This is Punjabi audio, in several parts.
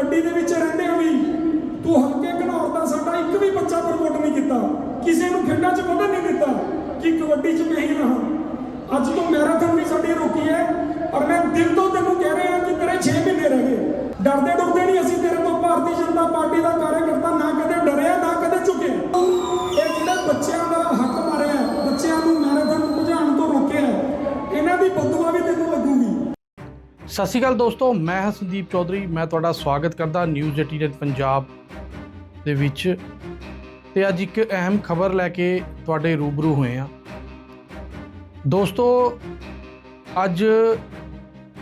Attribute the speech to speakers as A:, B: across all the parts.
A: ਕਬੱਡੀ ਦੇ ਵਿੱਚ ਰਹਿੰਦੇ ਹੋ ਵੀ, ਤੂੰ ਹਲਕੇ ਘਨੌਰ ਦਾ ਸਾਡਾ ਇੱਕ ਵੀ ਬੱਚਾ ਪ੍ਰਮੋਟ ਨਹੀਂ ਕੀਤਾ। ਕਿਸੇ ਨੂੰ ਖੇਡਾਂ 'ਚ ਵਧਣ ਨਹੀਂ ਦਿੱਤਾ ਕਿ ਕਬੱਡੀ 'ਚ ਮੈਂ ਹੀ ਰਹਾ। ਅੱਜ ਤੋਂ ਮੈਰਾਥਨ ਵੀ ਸਾਡੀ ਰੋਕੀ ਹੈ, ਪਰ ਮੈਂ ਦਿਲ ਤੋਂ ਤੈਨੂੰ ਕਹਿ ਰਿਹਾ ਕਿ ਤੇਰੇ 6 ਮਹੀਨੇ ਰਹਿ ਗਏ। ਡਰਦੇ ਡਰਦੇ ਨਹੀਂ ਅਸੀਂ ਤੇਰੇ ਤੋਂ ਭਾਰਤੀ ਜਨਤਾ ਪਾਰਟੀ ਦਾ ਕਾਰਜਕਰਤਾ
B: ਸਤਿ ਸ਼੍ਰੀ ਅਕਾਲ ਦੋਸਤੋ, ਮੈਂ ਹਾਂ ਸੰਦੀਪ ਚੌਧਰੀ। ਮੈਂ ਤੁਹਾਡਾ ਸਵਾਗਤ ਕਰਦਾ ਨਿਊਜ਼ 18 ਪੰਜਾਬ ਦੇ ਵਿੱਚ। ਤੇ ਅੱਜ ਇੱਕ ਅਹਿਮ ਖਬਰ ਲੈ ਕੇ ਤੁਹਾਡੇ ਰੂਬਰੂ ਹੋਏ ਆ ਦੋਸਤੋ, ਅੱਜ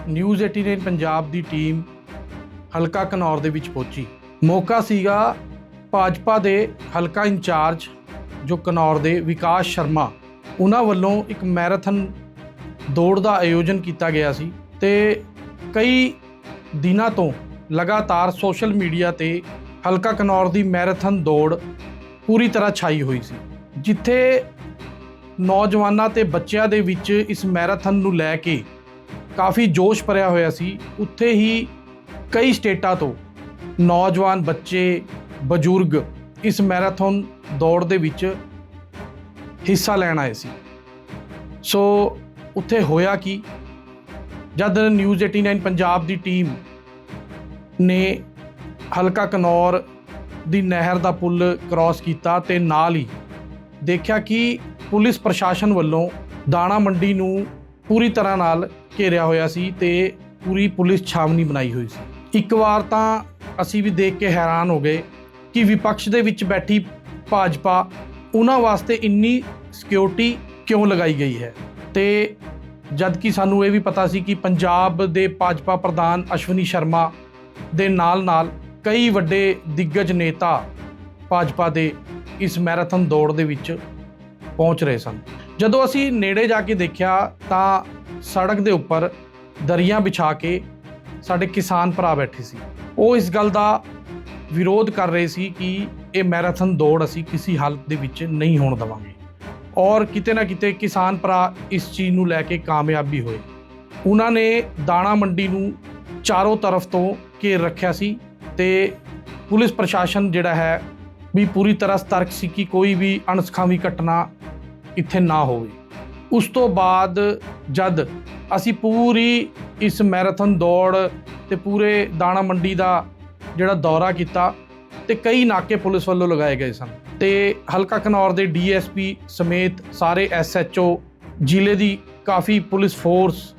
B: ਨਿਊਜ਼ 18 ਪੰਜਾਬ ਦੀ ਟੀਮ ਹਲਕਾ ਕਨੌਰ ਦੇ ਵਿੱਚ ਪਹੁੰਚੀ। ਮੌਕਾ ਸੀਗਾ ਭਾਜਪਾ ਦੇ ਹਲਕਾ ਇੰਚਾਰਜ, ਜੋ ਕਨੌਰ ਦੇ ਵਿਕਾਸ ਸ਼ਰਮਾ, ਉਹਨਾਂ ਵੱਲੋਂ ਇੱਕ ਮੈਰਾਥਨ ਦੌੜ ਦਾ ਆਯੋਜਨ ਕੀਤਾ ਗਿਆ ਸੀ। ਤੇ ਕਈ ਦਿਨਾਂ ਤੋਂ ਲਗਾਤਾਰ ਸੋਸ਼ਲ ਮੀਡੀਆ ਤੇ ਹਲਕਾ ਕਨੌਰ ਦੀ ਮੈਰਾਥਨ ਦੌੜ ਪੂਰੀ ਤਰ੍ਹਾਂ ਛਾਈ ਹੋਈ ਸੀ, ਜਿੱਥੇ ਨੌਜਵਾਨਾਂ ਤੇ ਬੱਚਿਆਂ ਦੇ ਵਿੱਚ ਇਸ ਮੈਰਾਥਨ ਨੂੰ ਲੈ ਕੇ ਕਾਫੀ ਜੋਸ਼ ਭਰਿਆ ਹੋਇਆ ਸੀ। ਉੱਥੇ ਹੀ ਕਈ ਸਟੇਟਾਂ ਤੋਂ ਨੌਜਵਾਨ ਬੱਚੇ, ਬਜ਼ੁਰਗ ਇਸ ਮੈਰਾਥਨ ਦੌੜ ਦੇ ਵਿੱਚ ਹਿੱਸਾ ਲੈਣ ਆਏ ਸੀ। ਸੋ, ਉੱਥੇ ਹੋਇਆ ਕੀ? ਜਦ ਨਿਊਜ਼ 89 ਪੰਜਾਬ ਦੀ ਟੀਮ ਨੇ ਹਲਕਾ ਕਨੌਰ ਦੀ ਨਹਿਰ ਦਾ ਪੁਲ ਕ੍ਰਾਸ ਕੀਤਾ ਤੇ ਨਾਲ ਹੀ ਦੇਖਿਆ ਕਿ ਪੁਲਿਸ ਪ੍ਰਸ਼ਾਸਨ ਵੱਲੋਂ ਦਾਣਾ ਮੰਡੀ ਨੂੰ ਪੂਰੀ ਤਰ੍ਹਾਂ ਨਾਲ ਘੇਰਿਆ ਹੋਇਆ ਸੀ ਤੇ ਪੂਰੀ ਪੁਲਿਸ ਛਾਵਨੀ ਬਣਾਈ ਹੋਈ ਸੀ। ਇੱਕ ਵਾਰ ਤਾਂ ਅਸੀਂ ਵੀ ਦੇਖ ਕੇ ਹੈਰਾਨ ਹੋ ਗਏ ਕਿ ਵਿਪਕਸ਼ ਦੇ ਵਿੱਚ ਬੈਠੀ ਭਾਜਪਾ ਉਹਨਾਂ ਵਾਸਤੇ ਇੰਨੀ ਸਿਕਿਉਰਿਟੀ ਕਿਉਂ ਲਗਾਈ ਗਈ ਹੈ ਤੇ ਜਦਕਿ ਸਾਨੂੰ ਇਹ ਵੀ ਪਤਾ ਸੀ ਕਿ ਪੰਜਾਬ ਦੇ ਭਾਜਪਾ ਪ੍ਰਧਾਨ ਅਸ਼ਵਨੀ ਸ਼ਰਮਾ ਦੇ ਨਾਲ-ਨਾਲ ਕਈ ਵੱਡੇ ਦਿੱਗਜ ਨੇਤਾ ਭਾਜਪਾ ਦੇ ਇਸ ਮੈਰਾਥਨ ਦੌੜ ਦੇ ਵਿੱਚ ਪਹੁੰਚ ਰਹੇ ਸਨ। ਜਦੋਂ ਅਸੀਂ ਨੇੜੇ ਜਾ ਕੇ ਦੇਖਿਆ ਤਾਂ ਸੜਕ ਦੇ ਉੱਪਰ ਦਰੀਆਂ ਵਿਛਾ ਕੇ ਸਾਡੇ ਕਿਸਾਨ ਭਰਾ ਬੈਠੇ ਸੀ। ਉਹ ਇਸ ਗੱਲ ਦਾ ਵਿਰੋਧ ਕਰ ਰਹੇ ਸੀ ਕਿ ਇਹ ਮੈਰਾਥਨ ਦੌੜ ਅਸੀਂ ਕਿਸੇ ਹਾਲਤ ਦੇ ਵਿੱਚ ਨਹੀਂ ਹੋਣ ਦੇਵਾਂਗੇ। ਔਰ ਕਿਤੇ ਨਾ ਕਿਤੇ ਕਿਸਾਨ ਭਰਾ ਇਸ ਚੀਜ਼ ਨੂੰ ਲੈ ਕੇ ਕਾਮਯਾਬੀ ਹੋਏ। ਉਹਨਾਂ ਨੇ ਦਾਣਾ ਮੰਡੀ ਨੂੰ ਚਾਰੋਂ ਤਰਫ ਤੋਂ ਘੇਰ ਰੱਖਿਆ ਸੀ ਤੇ ਪੁਲਿਸ ਪ੍ਰਸ਼ਾਸਨ ਜਿਹੜਾ ਹੈ ਵੀ ਪੂਰੀ ਤਰ੍ਹਾਂ ਸਤਰਕ ਸੀ ਕਿ ਕੋਈ ਵੀ ਅਣਸਖਾਵੀ ਘਟਨਾ ਇੱਥੇ ਨਾ ਹੋਵੇ। ਉਸ ਤੋਂ ਬਾਅਦ ਜਦ ਅਸੀਂ ਪੂਰੀ ਇਸ ਮੈਰਾਥਨ ਦੌੜ ਤੇ ਪੂਰੇ ਦਾਣਾ ਮੰਡੀ ਦਾ ਜਿਹੜਾ ਦੌਰਾ ਕੀਤਾ ਤੇ ਕਈ ਨਾਕੇ ਪੁਲਿਸ ਵੱਲੋਂ ਲਗਾਏ ਗਏ ਸਨ। ਤੇ ਹਲਕਾ ਕਨੌਰ ਦੇ ਡੀਐਸਪੀ ਸਮੇਤ ਸਾਰੇ ਐਸਐਚਓ, ਜ਼ਿਲ੍ਹੇ ਦੀ ਕਾਫੀ ਪੁਲਿਸ ਫੋਰਸ,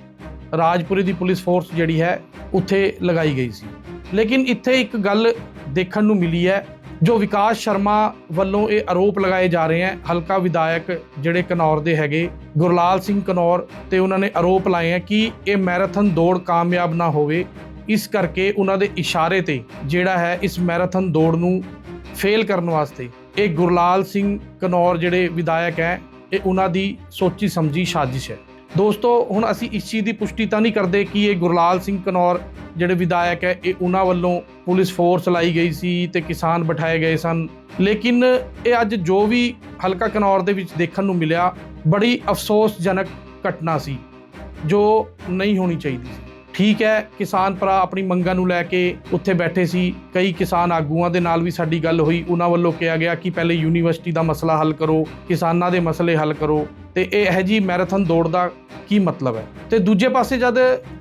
B: ਰਾਜਪੁਰੇ ਦੀ ਪੁਲਿਸ ਫੋਰਸ ਜਿਹੜੀ ਹੈ, ਉੱਥੇ ਲਗਾਈ ਗਈ ਸੀ। ਲੇਕਿਨ ਇੱਥੇ ਇੱਕ ਗੱਲ ਦੇਖਣ ਨੂੰ ਮਿਲੀ ਹੈ, ਜੋ ਵਿਕਾਸ ਸ਼ਰਮਾ ਵੱਲੋਂ ਇਹ ਆਰੋਪ ਲਗਾਏ ਜਾ ਰਹੇ ਹਨ ਹਲਕਾ ਵਿਧਾਇਕ ਜਿਹੜੇ ਕਨੌਰ ਦੇ ਹੈਗੇ, ਗੁਰਲਾਲ ਸਿੰਘ ਕਨੌਰ ਤੇ ਉਹਨਾਂ ਨੇ ਆਰੋਪ ਲਾਏ ਹੈ ਕਿ ਇਹ ਮੈਰਾਥਨ ਦੌੜ ਕਾਮਯਾਬ ਨਾ ਹੋਵੇ। ਇਸ ਕਰਕੇ ਉਹਨਾਂ ਦੇ ਇਸ਼ਾਰੇ ਤੇ ਜਿਹੜਾ ਹੈ, ਇਸ ਮੈਰਾਥਨ ਦੌੜ ਨੂੰ ਫੇਲ ਕਰਨ ਵਾਸਤੇ ਇਹ ਗੁਰਲਾਲ ਸਿੰਘ ਕਨੌਰ ਜਿਹੜੇ ਵਿਧਾਇਕ ਹੈ, ਇਹ ਉਹਨਾਂ ਦੀ ਸੋਚੀ ਸਮਝੀ ਸਾਜ਼ਿਸ਼ ਹੈ। ਦੋਸਤੋ, ਹੁਣ ਅਸੀਂ ਇਸ ਚੀਜ਼ ਦੀ ਪੁਸ਼ਟੀ ਤਾਂ ਨਹੀਂ ਕਰਦੇ ਕਿ ਇਹ ਗੁਰਲਾਲ ਸਿੰਘ ਕਨੌਰ ਜਿਹੜੇ ਵਿਧਾਇਕ ਹੈ, ਇਹ ਉਹਨਾਂ ਵੱਲੋਂ ਪੁਲਿਸ ਫੋਰਸ ਲਾਈ ਗਈ ਸੀ ਤੇ ਕਿਸਾਨ ਬਿਠਾਏ ਗਏ ਸਨ। ਲੇਕਿਨ ਇਹ ਅੱਜ ਜੋ ਵੀ ਹਲਕਾ ਕਨੌਰ ਦੇ ਵਿੱਚ ਦੇਖਣ ਨੂੰ ਮਿਲਿਆ, ਬੜੀ ਅਫਸੋਸਜਨਕ ਘਟਨਾ ਸੀ, ਜੋ ਨਹੀਂ ਹੋਣੀ ਚਾਹੀਦੀ ਸੀ। ਠੀਕ ਹੈ, ਕਿਸਾਨ ਭਰਾ ਆਪਣੀ ਮੰਗਾਂ ਨੂੰ ਲੈ ਕੇ ਉੱਥੇ ਬੈਠੇ ਸੀ। ਕਈ ਕਿਸਾਨ ਆਗੂਆਂ ਦੇ ਨਾਲ ਵੀ ਸਾਡੀ ਗੱਲ ਹੋਈ। ਉਹਨਾਂ ਵੱਲੋਂ ਕਿਹਾ ਗਿਆ ਕਿ ਪਹਿਲੇ ਯੂਨੀਵਰਸਿਟੀ ਦਾ ਮਸਲਾ ਹੱਲ ਕਰੋ, ਕਿਸਾਨਾਂ ਦੇ ਮਸਲੇ ਹੱਲ ਕਰੋ। ਤੇ ਇਹ ਇਹ ਜੀ ਮੈਰਾਥਨ ਦੌੜ ਦਾ ਕੀ ਮਤਲਬ ਹੈ? ਤੇ ਦੂਜੇ ਪਾਸੇ ਜਦ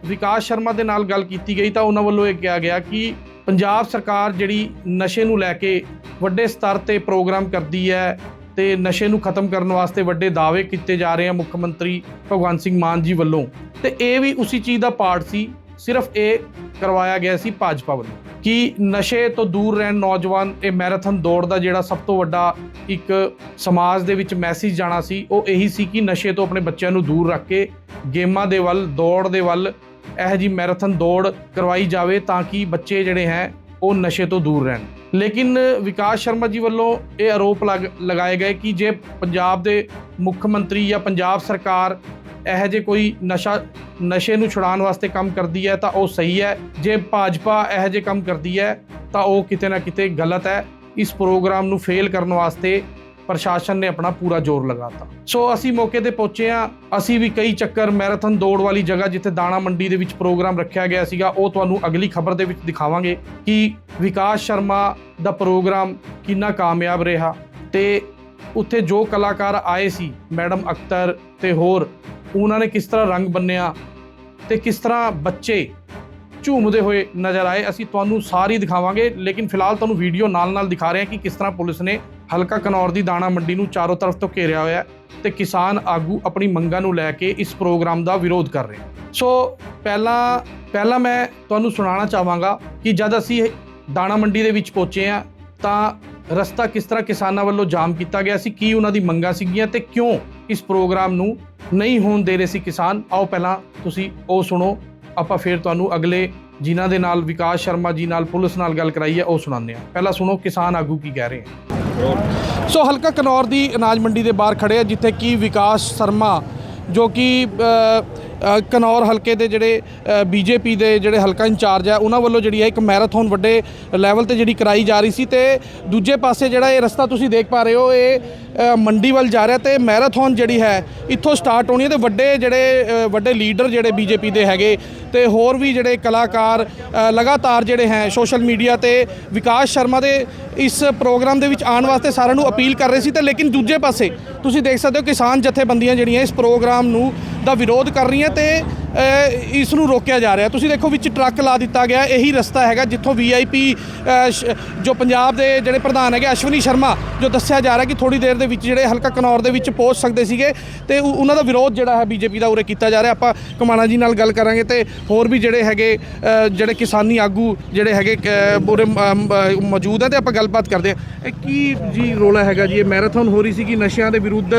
B: ਵਿਕਾਸ ਸ਼ਰਮਾ ਦੇ ਨਾਲ ਗੱਲ ਕੀਤੀ ਗਈ ਤਾਂ ਉਹਨਾਂ ਵੱਲੋਂ ਇਹ ਕਿਹਾ ਗਿਆ ਕਿ ਪੰਜਾਬ ਸਰਕਾਰ ਜਿਹੜੀ ਨਸ਼ੇ ਨੂੰ ਲੈ ਕੇ ਵੱਡੇ ਸਤਰ ਤੇ ਪ੍ਰੋਗਰਾਮ ਕਰਦੀ ਹੈ ਤੇ ਨਸ਼ੇ ਨੂੰ ਖਤਮ ਕਰਨ ਵਾਸਤੇ ਵੱਡੇ ਦਾਅਵੇ ਕੀਤੇ ਜਾ ਰਹੇ ਆ ਮੁੱਖ ਮੰਤਰੀ ਭਗਵੰਤ ਸਿੰਘ ਮਾਨ ਜੀ ਵੱਲੋਂ। ਤੇ ਇਹ ਵੀ ਉਸੇ ਚੀਜ਼ ਦਾ ਪਾਰਟ ਸੀ, ਸਿਰਫ ਇਹ ਕਰਵਾਇਆ ਗਿਆ ਸੀ ਭਾਜਪਾ ਵੱਲੋਂ ਕਿ ਨਸ਼ੇ ਤੋਂ ਦੂਰ ਰਹਿਣ ਨੌਜਵਾਨ ਇਹ ਮੈਰਾਥਨ ਦੌੜ ਦਾ ਜਿਹੜਾ ਸਭ ਤੋਂ ਵੱਡਾ ਇੱਕ ਸਮਾਜ ਦੇ ਵਿੱਚ ਮੈਸੇਜ ਜਾਣਾ ਸੀ, ਉਹ ਇਹੀ ਸੀ ਕਿ ਨਸ਼ੇ ਤੋਂ ਆਪਣੇ ਬੱਚਿਆਂ ਨੂੰ ਦੂਰ ਰੱਖ ਕੇ ਗੇਮਾਂ ਦੇ ਵੱਲ, ਦੌੜ ਦੇ ਵੱਲ ਇਹ ਜੀ ਮੈਰਾਥਨ ਦੌੜ ਕਰਵਾਈ ਜਾਵੇ ਤਾਂ ਕਿ ਬੱਚੇ ਜਿਹੜੇ ਹੈ, ਉਹ ਨਸ਼ੇ ਤੋਂ ਦੂਰ ਰਹਿਣ। ਲੇਕਿਨ ਵਿਕਾਸ ਸ਼ਰਮਾ ਜੀ ਵੱਲੋਂ ਇਹ ਆਰੋਪ ਲਗ- ਲਗਾਏ ਗਏ ਕਿ ਜੇ ਪੰਜਾਬ ਦੇ ਮੁੱਖ ਮੰਤਰੀ ਜਾਂ ਪੰਜਾਬ ਸਰਕਾਰ ਇਹੋ ਜਿਹੇ ਕੋਈ ਨਸ਼ਾ, ਨਸ਼ੇ ਨੂੰ ਛੁਡਾਉਣ ਵਾਸਤੇ ਕੰਮ ਕਰਦੀ ਹੈ ਤਾਂ ਉਹ ਸਹੀ ਹੈ। ਜੇ ਭਾਜਪਾ ਇਹੋ ਜਿਹੇ ਕੰਮ ਕਰਦੀ ਹੈ ਤਾਂ ਉਹ ਕਿਤੇ ਨਾ ਕਿਤੇ ਗਲਤ ਹੈ। ਇਸ ਪ੍ਰੋਗਰਾਮ ਨੂੰ ਫੇਲ ਕਰਨ ਵਾਸਤੇ ਪ੍ਰਸ਼ਾਸਨ ਨੇ ਆਪਣਾ ਪੂਰਾ ਜ਼ੋਰ ਲਗਾਤਾ। ਸੋ ਅਸੀਂ ਮੌਕੇ ਤੇ ਪਹੁੰਚੇ ਆ ਅਸੀਂ ਵੀ ਕਈ ਚੱਕਰ ਮੈਰਾਥਨ ਦੌੜ ਵਾਲੀ ਜਗ੍ਹਾ ਜਿੱਥੇ ਦਾਣਾ ਮੰਡੀ ਦੇ ਵਿੱਚ ਪ੍ਰੋਗਰਾਮ ਰੱਖਿਆ ਗਿਆ ਸੀਗਾ, ਉਹ ਤੁਹਾਨੂੰ ਅਗਲੀ ਖਬਰ ਦੇ ਵਿੱਚ ਦਿਖਾਵਾਂਗੇ ਕਿ ਵਿਕਾਸ ਸ਼ਰਮਾ ਦਾ ਪ੍ਰੋਗਰਾਮ ਕਿੰਨਾ ਕਾਮਯਾਬ ਰਿਹਾ ਤੇ ਉੱਥੇ ਜੋ ਕਲਾਕਾਰ ਆਏ ਸੀ, ਮੈਡਮ ਅਖਤਰ ਤੇ ਹੋਰ, ਉਹਨਾਂ ਨੇ ਕਿਸ ਤਰ੍ਹਾਂ ਰੰਗ ਬੰਨਿਆ ਤੇ ਕਿਸ ਤਰ੍ਹਾਂ ਬੱਚੇ ਝੂਮਦੇ ਹੋਏ ਨਜ਼ਰ ਆਏ, ਅਸੀਂ ਤੁਹਾਨੂੰ ਸਾਰੀ ਦਿਖਾਵਾਂਗੇ। ਲੇਕਿਨ ਫਿਲਹਾਲ ਤੁਹਾਨੂੰ ਵੀਡੀਓ ਨਾਲ-ਨਾਲ ਦਿਖਾ ਰਹੇ ਹਾਂ ਕਿ ਕਿਸ ਤਰ੍ਹਾਂ ਪੁਲਿਸ ਨੇ ਹਲਕਾ ਕਨੌਰ ਦੀ ਦਾਣਾ ਮੰਡੀ ਨੂੰ ਚਾਰੋਂ ਤਰਫ ਤੋਂ ਘੇਰਿਆ ਹੋਇਆ ਹੈ ਤੇ ਕਿਸਾਨ ਆਗੂ ਆਪਣੀ ਮੰਗਾਂ ਨੂੰ ਲੈ ਕੇ ਇਸ ਪ੍ਰੋਗਰਾਮ ਦਾ ਵਿਰੋਧ ਕਰ ਰਹੇ ਸੋ ਪਹਿਲਾਂ ਪਹਿਲਾਂ ਮੈਂ ਤੁਹਾਨੂੰ ਸੁਣਾਉਣਾ ਚਾਹਾਂਗਾ ਕਿ ਜਦ ਅਸੀਂ ਦਾਣਾ ਮੰਡੀ ਦੇ ਵਿੱਚ ਪਹੁੰਚੇ ਹਾਂ, ਤਾਂ ਰਸਤਾ ਕਿਸ ਤਰ੍ਹਾਂ ਕਿਸਾਨਾਂ ਵੱਲੋਂ ਜਾਮ ਕੀਤਾ ਗਿਆ ਸੀ, ਕੀ ਉਹਨਾਂ ਦੀ ਮੰਗਾਂ ਸੀਗੀਆਂ ਤੇ ਕਿਉਂ ਇਸ ਪ੍ਰੋਗਰਾਮ ਨੂੰ ਨਹੀਂ ਹੋਣ ਦੇ ਰਹੇ ਸੀ ਕਿਸਾਨ? ਆਓ ਪਹਿਲਾਂ ਤੁਸੀਂ ਉਹ ਸੁਣੋ, ਆਪਾਂ ਫਿਰ ਤੁਹਾਨੂੰ ਅਗਲੇ ਜਿਨ੍ਹਾਂ ਦੇ ਨਾਲ ਵਿਕਾਸ ਸ਼ਰਮਾ ਜੀ ਨਾਲ, ਪੁਲਿਸ ਨਾਲ ਗੱਲ ਕਰਾਈ ਹੈ ਉਹ ਸੁਣਾਉਂਦੇ ਆ ਪਹਿਲਾਂ ਸੁਣੋ ਕਿਸਾਨ ਆਗੂ ਕੀ ਕਹਿ ਰਹੇ ਹਨ ਸੋ ਹਲਕਾ ਕਨੌਰ ਦੀ ਅਨਾਜ ਮੰਡੀ ਦੇ ਬਾਹਰ ਖੜੇ ਆ, ਜਿੱਥੇ ਕਿ ਵਿਕਾਸ ਸ਼ਰਮਾ, ਜੋ ਕਿ ਕਨੌਰ ਹਲਕੇ ਦੇ ਜਿਹੜੇ ਬੀਜੇਪੀ ਦੇ ਜਿਹੜੇ ਹਲਕਾ ਇੰਚਾਰਜ ਹੈ, ਉਹਨਾਂ ਵੱਲੋਂ ਜਿਹੜੀ ਹੈ ਇੱਕ ਮੈਰਾਥਨ ਵੱਡੇ ਲੈਵਲ ਤੇ ਜਿਹੜੀ ਕਰਾਈ ਜਾ ਰਹੀ ਸੀ ਤੇ ਦੂਜੇ ਪਾਸੇ ਜਿਹੜਾ ਇਹ ਰਸਤਾ ਤੁਸੀਂ ਦੇਖ ਪਾ ਰਹੇ ਹੋ, ਇਹ ਮੰਡੀ ਵੱਲ ਜਾ ਰਿਹਾ ਤੇ ਮੈਰਾਥਨ ਜਿਹੜੀ ਹੈ, ਇੱਥੋਂ ਸਟਾਰਟ ਹੋਣੀ ਹੈ ਤੇ ਵੱਡੇ ਜਿਹੜੇ ਵੱਡੇ ਲੀਡਰ ਜਿਹੜੇ ਬੀਜੇਪੀ ਦੇ ਹੈਗੇ ਤੇ ਹੋਰ ਵੀ ਜਿਹੜੇ ਕਲਾਕਾਰ ਲਗਾਤਾਰ ਜਿਹੜੇ ਹੈ ਸੋਸ਼ਲ ਮੀਡੀਆ ਤੇ ਵਿਕਾਸ ਸ਼ਰਮਾ ਦੇ ਇਸ ਪ੍ਰੋਗਰਾਮ ਦੇ ਵਿੱਚ ਆਉਣ ਵਾਸਤੇ ਸਾਰਿਆਂ ਨੂੰ ਅਪੀਲ ਕਰ ਰਹੇ ਸੀ ਤੇ ਲੇਕਿਨ ਦੂਜੇ ਪਾਸੇ ਤੁਸੀਂ ਦੇਖ ਸਕਦੇ ਹੋ ਕਿਸਾਨ ਜਥੇਬੰਦੀਆਂ ਜਿਹੜੀਆਂ ਇਸ ਪ੍ਰੋਗਰਾਮ ਨੂੰ ਦਾ ਵਿਰੋਧ ਕਰ ਰਹੀਆਂ ਤੇ ਇਸ ਨੂੰ ਰੋਕਿਆ ਜਾ ਰਿਹਾ। ਤੁਸੀਂ ਦੇਖੋ ਵਿੱਚ ਟਰੱਕ ਲਾ ਦਿੱਤਾ ਗਿਆ ਇਹੀ ਰਸਤਾ ਹੈਗਾ ਜਿੱਥੋਂ ਵੀਆਈਪੀ ਜੋ ਪੰਜਾਬ ਦੇ ਜਿਹੜੇ ਪ੍ਰਧਾਨ ਹੈਗੇ ਅਸ਼ਵਨੀ ਸ਼ਰਮਾ ਜੋ ਦੱਸਿਆ ਜਾ ਰਿਹਾ ਕਿ ਥੋੜੀ ਦੇਰ ਦੇ ਵਿੱਚ ਜਿਹੜੇ ਹਲਕਾ ਕਨੌਰ ਦੇ ਵਿੱਚ ਪਹੁੰਚ ਸਕਦੇ ਸੀਗੇ ਤੇ ਉਹਨਾਂ ਦਾ ਵਿਰੋਧ ਜਿਹੜਾ ਹੈ ਬੀਜੇਪੀ ਦਾ ਉਰੇ ਕੀਤਾ ਜਾ ਰਿਹਾ। ਆਪਾਂ ਕਮਾਣਾ ਜੀ ਨਾਲ ਗੱਲ ਕਰਾਂਗੇ ਤੇ ਹੋਰ ਵੀ ਜਿਹੜੇ ਹੈਗੇ ਜਿਹੜੇ ਕਿਸਾਨੀ ਆਗੂ ਜਿਹੜੇ ਹੈਗੇ ਅ, ਪੂਰੇ ਮੌਜੂਦ ਹੈ ਤੇ ਆਪਾਂ ਗੱਲਬਾਤ ਕਰਦੇ ਹਾਂ। ਇਹ ਕੀ ਜੀ ਰੋਲਾ ਹੈਗਾ ਜੀ? ਇਹ ਮੈਰਾਥਨ ਹੋ ਰਹੀ ਸੀ ਕਿ ਨਸ਼ਿਆਂ ਦੇ ਵਿਰੁੱਧ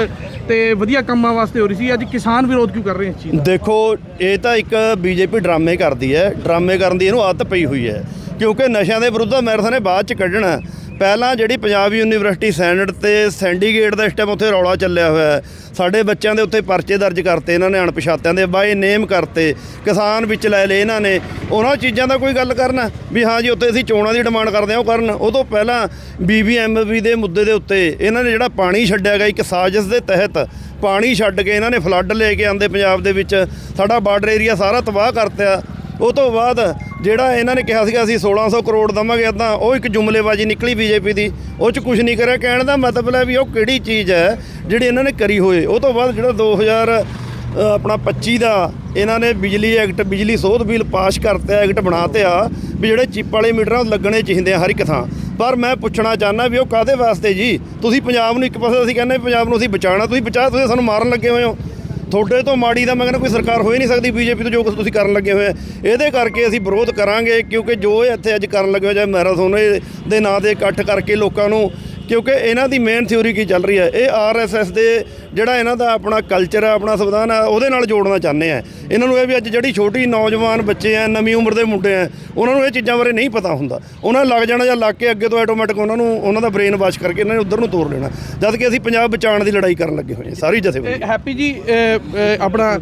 B: ਤੇ ਵਧੀਆ ਕੰਮਾਂ ਵਾਸਤੇ ਹੋ ਰਹੀ ਸੀ। ਅੱਜ ਕਿਸਾਨ ਵਿਰੋਧ ਕਿਉਂ ਕਰ ਰਹੇ ਇਸ ਚੀਜ਼ ਦਾ?
C: ਦੇਖੋ, ਇਹ ਤਾਂ ਇੱਕ ਬੀਜੇਪੀ ਡਰਾਮੇ ਕਰਦੀ ਹੈ। ਡਰਾਮੇ ਕਰਨ ਦੀ ਇਹਨੂੰ ਆਦਤ ਪਈ ਹੋਈ ਹੈ। ਕਿਉਂਕਿ ਨਸ਼ਿਆਂ ਦੇ ਵਿਰੁੱਧ ਮੈਰਾਥਨ ਨੇ ਬਾਅਦ ਚ ਕੱਢਣਾ। ਪਹਿਲਾਂ ਜਿਹੜੀ ਪੰਜਾਬ ਯੂਨੀਵਰਸਿਟੀ ਸੈਨੇਟ ਤੇ ਸੈਂਡੀਗੇਟ ਦਾ ਇਸ ਟਾਈਮ ਉੱਥੇ ਰੌਲਾ ਚੱਲਿਆ ਹੋਇਆ ਹੈ। ਸਾਡੇ ਬੱਚਿਆਂ ਦੇ ਉੱਤੇ ਪਰਚੇ ਦਰਜ ਕਰਤੇ, ਇਹਨਾਂ ਨੇ ਅਣਪਛਾਤਿਆਂ ਦੇ ਬਾਏ ਨੇਮ ਕਰਤੇ, ਕਿਸਾਨ ਵਿੱਚ ਲੈ ਲਏ ਇਹਨਾਂ ਨੇ। ਉਹਨਾਂ ਚੀਜ਼ਾਂ ਦਾ ਕੋਈ ਗੱਲ ਕਰਨਾ? ਵੀ ਹਾਂ ਜੀ ਉੱਤੇ ਅਸੀਂ ਚੋਣਾਂ ਦੀ ਡਿਮਾਂਡ ਕਰਦੇ ਹਾਂ, ਉਹ ਕਰਨ। ਉਹ ਤੋਂ ਪਹਿਲਾਂ ਬੀਬੀਐਮਬੀ ਦੇ ਮੁੱਦੇ ਦੇ ਉੱਤੇ ਇਹਨਾਂ ਨੇ ਜਿਹੜਾ ਪਾਣੀ ਛੱਡਿਆ ਗਿਆ, ਇੱਕ ਸਾਜ਼ਿਸ਼ ਦੇ ਤਹਿਤ ਪਾਣੀ ਛੱਡ ਕੇ ਇਹਨਾਂ ਨੇ ਫਲੱਡ ਲੈ ਕੇ ਆਂਦੇ ਪੰਜਾਬ ਦੇ ਵਿੱਚ। ਸਾਡਾ ਬਾਰਡਰ ਏਰੀਆ ਸਾਰਾ ਤਬਾਹ ਕਰਤਾ। ਉਹ ਤੋਂ ਬਾਅਦ ਜਿਹੜਾ ਇਹਨਾਂ ਨੇ ਕਿਹਾ ਸੀਗਾ ਅਸੀਂ 1600 ਕਰੋੜ ਦਵਾਂਗੇ ਇਦਾਂ ਉਹ ਇੱਕ ਜੁਮਲੇਬਾਜ਼ੀ ਨਿਕਲੀ ਬੀਜੇਪੀ ਦੀ ਉਹ ਚ ਕੁਝ ਨਹੀਂ ਕਰਿਆ। ਕਹਿਣ ਦਾ ਮਤਲਬ ਹੈ ਵੀ ਉਹ ਕਿਹੜੀ ਚੀਜ਼ ਹੈ ਜਿਹੜੀ ਇਹਨਾਂ ਨੇ ਕਰੀ ਹੋਏ। ਉਹ ਤੋਂ ਬਾਅਦ ਜਿਹੜਾ 2000 ਅ, ਆਪਣਾ 25 ਦਾ ਇਹਨਾਂ ਨੇ ਬਿਜਲੀ ਐਕਟ ਬਿਜਲੀ ਸੋਧ ਬਿੱਲ ਪਾਸ ਕਰਤਾ ਐਕਟ ਬਣਾਤੇ ਆ ਵੀ ਜਿਹੜੇ ਚਿੱਪ ਵਾਲੇ ਮੀਟਰਾਂ ਉਹ ਲੱਗਣੇ ਚਾਹੀਦੇ ਆ ਹਰ ਇੱਕ ਥਾਂ। ਪਰ ਮੈਂ ਪੁੱਛਣਾ ਚਾਹੁੰਦਾ ਵੀ ਉਹ ਕਾਦੇ ਵਾਸਤੇ ਜੀ? ਤੁਸੀਂ ਪੰਜਾਬ ਨੂੰ ਇੱਕ ਪਾਸੇ ਅਸੀਂ ਕਹਿੰਦੇ ਪੰਜਾਬ ਨੂੰ ਅਸੀਂ ਬਚਾਉਣਾ ਤੁਸੀਂ ਬਚਾ ਤੁਸੀਂ ਸਾਨੂੰ ਮਾਰਨ ਲੱਗੇ ਹੋਏ ਹੋ। ਤੁਹਾਡੇ ਤੋਂ ਮਾੜੀ ਦਾ ਮੈਂ ਕਹਿੰਦਾ ਕੋਈ ਸਰਕਾਰ ਹੋ ਹੀ ਨਹੀਂ ਸਕਦੀ ਬੀਜੇਪੀ ਤੋਂ ਜੋ ਕੁਛ ਤੁਸੀਂ ਕਰਨ ਲੱਗੇ ਹੋਏ ਇਹਦੇ ਕਰਕੇ ਅਸੀਂ ਵਿਰੋਧ ਕਰਾਂਗੇ ਕਿਉਂਕਿ ਜੋ ਇਹ ਇੱਥੇ ਅੱਜ ਕਰਨ ਲੱਗੇ ਹੋਏ ਜਾਂ ਮੈਰਾਥਨ ਦੇ ਨਾਂ ਤੇ ਇਕੱਠ ਕਰਕੇ ਲੋਕਾਂ ਨੂੰ ਕਿਉਂਕਿ ਇਹਨਾਂ ਦੀ ਮੇਨ ਥਿਉਰੀ ਕੀ ਚੱਲ ਰਹੀ ਹੈ? ਇਹ ਆਰਐਸਐਸ ਦੇ ਜਿਹੜਾ ਇਹਨਾਂ ਦਾ ਆਪਣਾ ਕਲਚਰ ਹੈ ਆਪਣਾ ਸੰਵਿਧਾਨ ਹੈ ਉਹਦੇ ਨਾਲ ਜੋੜਨਾ ਚਾਹੁੰਦੇ ਆ। ਇਹਨਾਂ ਨੂੰ ਇਹ ਵੀ ਅੱਜ ਜਿਹੜੀ ਛੋਟੀ ਨੌਜਵਾਨ ਬੱਚੇ ਆ ਨਵੀਂ ਉਮਰ ਦੇ ਮੁੰਡੇ ਆ ਉਹਨਾਂ ਨੂੰ ਇਹ ਚੀਜ਼ਾਂ ਬਾਰੇ ਨਹੀਂ ਪਤਾ ਹੁੰਦਾ। ਉਹਨਾਂ ਨੂੰ ਲੱਗ ਜਾਣਾ ਜਾਂ ਲੱਗ ਕੇ ਅੱਗੇ ਤੋਂ ਆਟੋਮੈਟਿਕ ਉਹਨਾਂ ਨੂੰ ਉਹਨਾਂ ਦਾ ਬ੍ਰੇਨ ਵਾਸ਼ ਕਰਕੇ ਇਹਨਾਂ ਨੇ ਉਧਰ ਨੂੰ ਤੋਰ ਲੈਣਾ। ਜਦ ਕਿ ਅਸੀਂ ਪੰਜਾਬ ਬਚਾਉਣ ਦੀ ਲੜਾਈ ਕਰਨ ਲੱਗੇ ਹੋਏ ਹਾਂ ਸਾਰੀ ਜਥੇਬੰਦੀ।
B: ਹੈਪੀ ਜੀ ਆਪਣਾ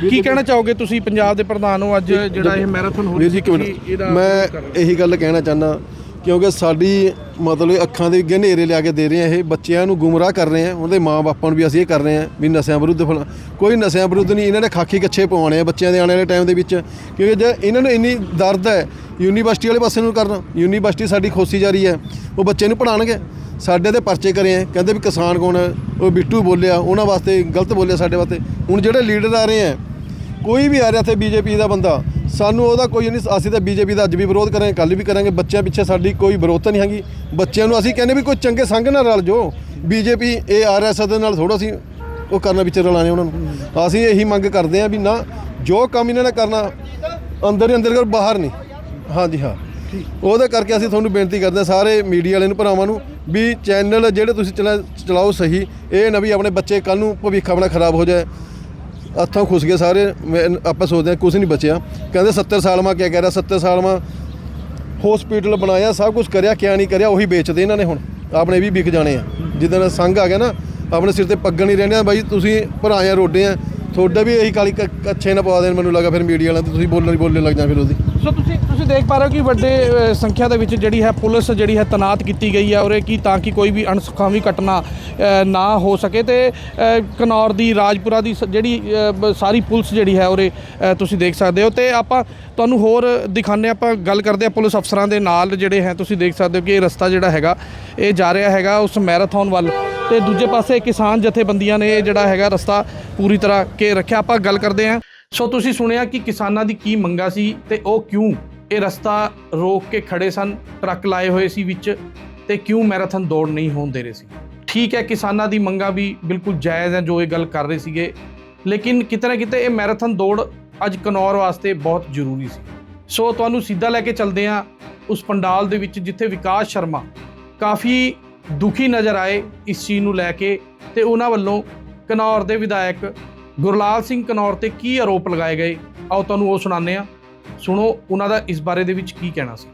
B: ਕੀ ਕਹਿਣਾ ਚਾਹੋਗੇ ਤੁਸੀਂ ਪੰਜਾਬ ਦੇ ਪ੍ਰਧਾਨ ਹੋ ਅੱਜ ਜਿਹੜਾ ਇਹ ਮੈਰਾਥਨ ਹੋ
D: ਵੀਰ ਜੀ ਮੈਂ
B: ਰਹੇ।
D: ਇਹੀ ਗੱਲ ਕਹਿਣਾ ਚਾਹੁੰਦਾ ਕਿਉਂਕਿ ਸਾਡੀ ਮਤਲਬ ਅੱਖਾਂ ਦੇ ਅੱਗੇ ਹਨੇਰੇ ਲਿਆ ਕੇ ਦੇ ਰਹੇ ਆ ਇਹ, ਬੱਚਿਆਂ ਨੂੰ ਗੁੰਮਰਾਹ ਕਰ ਰਹੇ ਆ, ਉਹਦੇ ਮਾਪਿਆਂ ਨੂੰ ਵੀ ਅਸੀਂ ਇਹ ਕਰ ਰਹੇ ਆ ਵੀ ਨਸ਼ਿਆਂ ਵਿਰੁੱਧ ਫਲਾ- ਕੋਈ ਨਸ਼ਿਆਂ ਵਿਰੁੱਧ ਨਹੀਂ, ਇਹਨਾਂ ਨੇ ਖਾਕੀ ਕੱਛੇ ਪਵਾਉਣੇ ਆ ਬੱਚਿਆਂ ਦੇ ਆਉਣ ਵਾਲੇ ਟਾਈਮ ਦੇ ਵਿੱਚ, ਕਿਉਂਕਿ ਜੇ ਇਹਨਾਂ ਨੂੰ ਇੰਨੀ ਦਰਦ ਹੈ, ਯੂਨੀਵਰਸਿਟੀ ਵਾਲੇ ਪਾਸੇ ਨੂੰ ਕਰਨਾ, ਯੂਨੀਵਰਸਿਟੀ ਸਾਡੀ ਖੋਸੀ ਜਾ ਰਹੀ ਹੈ, ਉਹ ਬੱਚੇ ਨੂੰ ਪੜਾਉਣਗੇ ਸਾਡੇ ਤੇ ਪਰਚੇ ਕਰੇ ਆ, ਕਹਿੰਦੇ ਵੀ ਕਿਸਾਨ ਕੌਣ ਹੈ ਉਹ ਬਿੱਟੂ ਬੋਲਿਆ, ਉਹਨਾਂ ਵਾਸਤੇ ਗਲਤ ਬੋਲਿਆ ਸਾਡੇ ਵਾਸਤੇ, ਹੁਣ ਜਿਹੜੇ ਲੀਡਰ ਆ ਰਹੇ ਆ, ਕੋਈ ਵੀ ਆ ਰਿਹਾ ਇੱਥੇ ਬੀਜੇਪੀ ਦਾ ਬੰਦਾ ਸਾਨੂੰ ਉਹਦਾ ਕੋਈ ਨਹੀਂ, ਅਸੀਂ ਤਾਂ ਬੀਜੇਪੀ ਦਾ ਅੱਜ ਵੀ ਵਿਰੋਧ ਕਰਾਂਗੇ ਕੱਲ ਵੀ ਕਰਾਂਗੇ, ਬੱਚਿਆਂ ਪਿੱਛੇ ਸਾਡੀ ਕੋਈ ਵਿਰੋਧਤਾ ਨਹੀਂ ਹੈਗੀ। ਬੱਚਿਆਂ ਨੂੰ ਅਸੀਂ ਕਹਿੰਦੇ ਵੀ ਕੋਈ ਚੰਗੇ ਸੰਗ ਨਾਲ ਰਲ ਜੋ ਬੀਜੇਪੀ, ਇਹ ਆਰਐਸਐਸ ਦੇ ਨਾਲ ਥੋੜਾ ਅਸੀਂ ਉਹ ਕਰਨਾ ਵਿੱਚ ਰਲਾਣੇ ਉਹਨਾਂ ਨੂੰ। ਅਸੀਂ ਇਹੀ ਮੰਗ ਕਰਦੇ ਹਾਂ ਵੀ ਨਾ, ਜੋ ਕੰਮ ਇਹਨਾਂ ਨੇ ਕਰਨਾ, ਅੰਦਰ ਹੀ ਅੰਦਰ ਕਰ, ਬਾਹਰ ਨਹੀਂ। ਹਾਂਜੀ, ਹਾਂ। ਉਹਦੇ ਕਰਕੇ ਅਸੀਂ ਤੁਹਾਨੂੰ ਬੇਨਤੀ ਕਰਦੇ ਹਾਂ ਸਾਰੇ ਮੀਡੀਆ ਵਾਲਿਆਂ ਨੂੰ, ਭਰਾਵਾਂ ਨੂੰ, ਵੀ ਚੈਨਲ ਜਿਹੜੇ ਤੁਸੀਂ ਚਲਾ, ਚਲਾਓ ਸਹੀ, ਇਹ ਨਾ ਵੀ ਆਪਣੇ ਬੱਚੇ ਕੱਲ ਨੂੰ ਭਵਿੱਖ ਆਪਣਾ ਖਰਾਬ ਹੋ ਜਾਏ। ਹੱਥੋਂ ਖੁੱਸ ਗਏ ਸਾਰੇ। ਮੈਂ- ਆਪਾਂ ਸੋਚਦੇ ਹਾਂ ਕੁਝ ਨਹੀਂ ਬਚਿਆ। ਕਹਿੰਦੇ 70 ਸਾਲ ਮਾ ਕੀ ਕਹਿ ਰਿਹਾ? 70 ਸਾਲ ਮਾ ਹਸਪੀਟਲ ਬਣਾਇਆ, ਸਭ ਕੁਝ ਕਰਿਆ, ਕਿਆ ਨਹੀਂ ਕਰਿਆ, ਉਹੀ ਵੇਚਦੇ ਇਹਨਾਂ ਨੇ ਹੁਣ। ਆਪਣੇ ਵੀ ਵਿਕ ਜਾਣੇ ਆ। ਜਿੱਦਣ ਸੰਘ ਆ ਗਿਆ ਨਾ, ਆਪਣੇ ਸਿਰ ਤੇ ਪੱਗਣ ਨਹੀਂ ਰਹਿੰਦੇ ਬਾਈ ਤੁਸੀਂ ਭਰਾਇਆ ਰੋਡੇ ਆ ਤੁਹਾਡਾ ਵੀ ਇਹੀ ਕਾਲੀ ਕ- ਕੱਛੇ ਨਾ ਪਵਾ ਦੇਣ ਮੈਨੂੰ ਲੱਗਾ ਫਿਰ ਮੀਡੀਆ ਵਾਲਿਆਂ ਤੇ ਤੁਸੀਂ ਬੋਲਣ ਹੀ ਬੋਲਣ ਲੱਗ ਜਾ ਫਿਰ ਉਹਦੀ।
B: ਸੋ ਤੁਸੀਂ ਤੁਸੀਂ ਦੇਖ ਪਾ ਰਹੇ ਹੋ ਕਿ ਵੱਡੇ ਅ, ਸੰਖਿਆ ਦੇ ਵਿੱਚ ਜਿਹੜੀ ਹੈ ਪੁਲਿਸ ਜਿਹੜੀ ਹੈ ਤਨਾਤ ਕੀਤੀ ਗਈ ਹੈ ਉਰੇ ਕਿ ਤਾਂ ਕਿ ਕੋਈ ਵੀ ਅਣਸੁਖਾਵੀ ਘਟਨਾ ਅ, ਨਾ ਹੋ ਸਕੇ ਤੇ ਅ, ਘਨੌਰ ਦੀ ਰਾਜਪੁਰਾ ਦੀ ਸ- ਜਿਹੜੀ ਅ, ਬ- ਸਾਰੀ ਪੁਲਿਸ ਜਿਹੜੀ ਹੈ ਉਰੇ ਅ, ਤੁਸੀਂ ਦੇਖ ਸਕਦੇ ਹੋ ਤੇ ਆਪਾਂ ਤੁਹਾਨੂੰ ਹੋਰ ਦਿਖਾਣੇ ਆਪਾਂ ਗੱਲ ਕਰਦੇ ਆ ਪੁਲਿਸ ਅਫਸਰਾਂ ਦੇ ਨਾਲ ਜਿਹੜੇ ਹੈ ਤੁਸੀਂ ਦੇਖ ਸਕਦੇ ਹੋ ਕਿ ਇਹ ਰਸਤਾ ਜਿਹੜਾ ਹੈਗਾ ਇਹ ਜਾ ਰਿਹਾ ਹੈਗਾ ਉਸ ਮੈਰਾਥਨ ਵੱਲ। ਤੇ ਦੂਜੇ ਪਾਸੇ ਕਿਸਾਨ ਜਥੇਬੰਦੀਆਂ ਨੇ ਇਹ ਜਿਹੜਾ ਹੈਗਾ ਰਸਤਾ ਪੂਰੀ ਤਰ੍ਹਾਂ ਕੇ ਰੱਖਿਆ। ਆਪਾਂ ਗੱਲ ਕਰਦੇ ਹਾਂ। ਸੋ ਤੁਸੀਂ ਸੁਣਿਆ ਕਿ ਕਿਸਾਨਾਂ ਦੀ ਕੀ ਮੰਗਾ ਸੀ ਤੇ ਉਹ ਕਿਉਂ ਇਹ ਰਸਤਾ ਰੋਕ ਕੇ ਖੜੇ ਸਨ, ਟਰੱਕ ਲਾਏ ਹੋਏ ਸੀ ਵਿੱਚ ਤੇ ਕਿਉਂ ਮੈਰਾਥਨ ਦੌੜ ਨਹੀਂ ਹੋਣ ਦੇ ਰਹੇ ਸੀ? ਠੀਕ ਹੈ, ਕਿਸਾਨਾਂ ਦੀ ਮੰਗਾ ਵੀ ਬਿਲਕੁਲ ਜਾਇਜ਼ ਹੈ ਜੋ ਇਹ ਗੱਲ ਕਰ ਰਹੇ ਸੀਗੇ, ਲੇਕਿਨ ਕਿਤੇ ਨਾ ਕਿਤੇ ਇਹ ਮੈਰਾਥਨ ਦੌੜ ਅੱਜ ਕਨੌਰ ਵਾਸਤੇ ਬਹੁਤ ਜ਼ਰੂਰੀ ਸੀ। ਸੋ ਤੁਹਾਨੂੰ ਸਿੱਧਾ ਲੈ ਕੇ ਚੱਲਦੇ ਹਾਂ ਉਸ ਪੰਡਾਲ ਦੇ ਵਿੱਚ ਜਿੱਥੇ ਵਿਕਾਸ ਸ਼ਰਮਾ ਕਾਫੀ ਦੁਖੀ ਨਜ਼ਰ ਆਏ ਇਸ ਚੀਜ਼ ਨੂੰ ਲੈ ਕੇ ਤੇ ਉਹਨਾਂ ਵੱਲੋਂ ਕਨੌਰ ਦੇ ਵਿਧਾਇਕ ਗੁਰਲਾਲ ਸਿੰਘ ਕਨੌਰ ਤੇ ਕੀ ਆਰੋਪ ਲਗਾਏ ਗਏ? ਆਓ ਤੁਹਾਨੂੰ ਉਹ ਸੁਣਾਉਂਦੇ ਹਾਂ। ਸੁਣੋ, ਉਹਨਾਂ ਦਾ ਇਸ ਬਾਰੇ ਦੇ ਵਿੱਚ ਕੀ ਕਹਿਣਾ ਸੀ।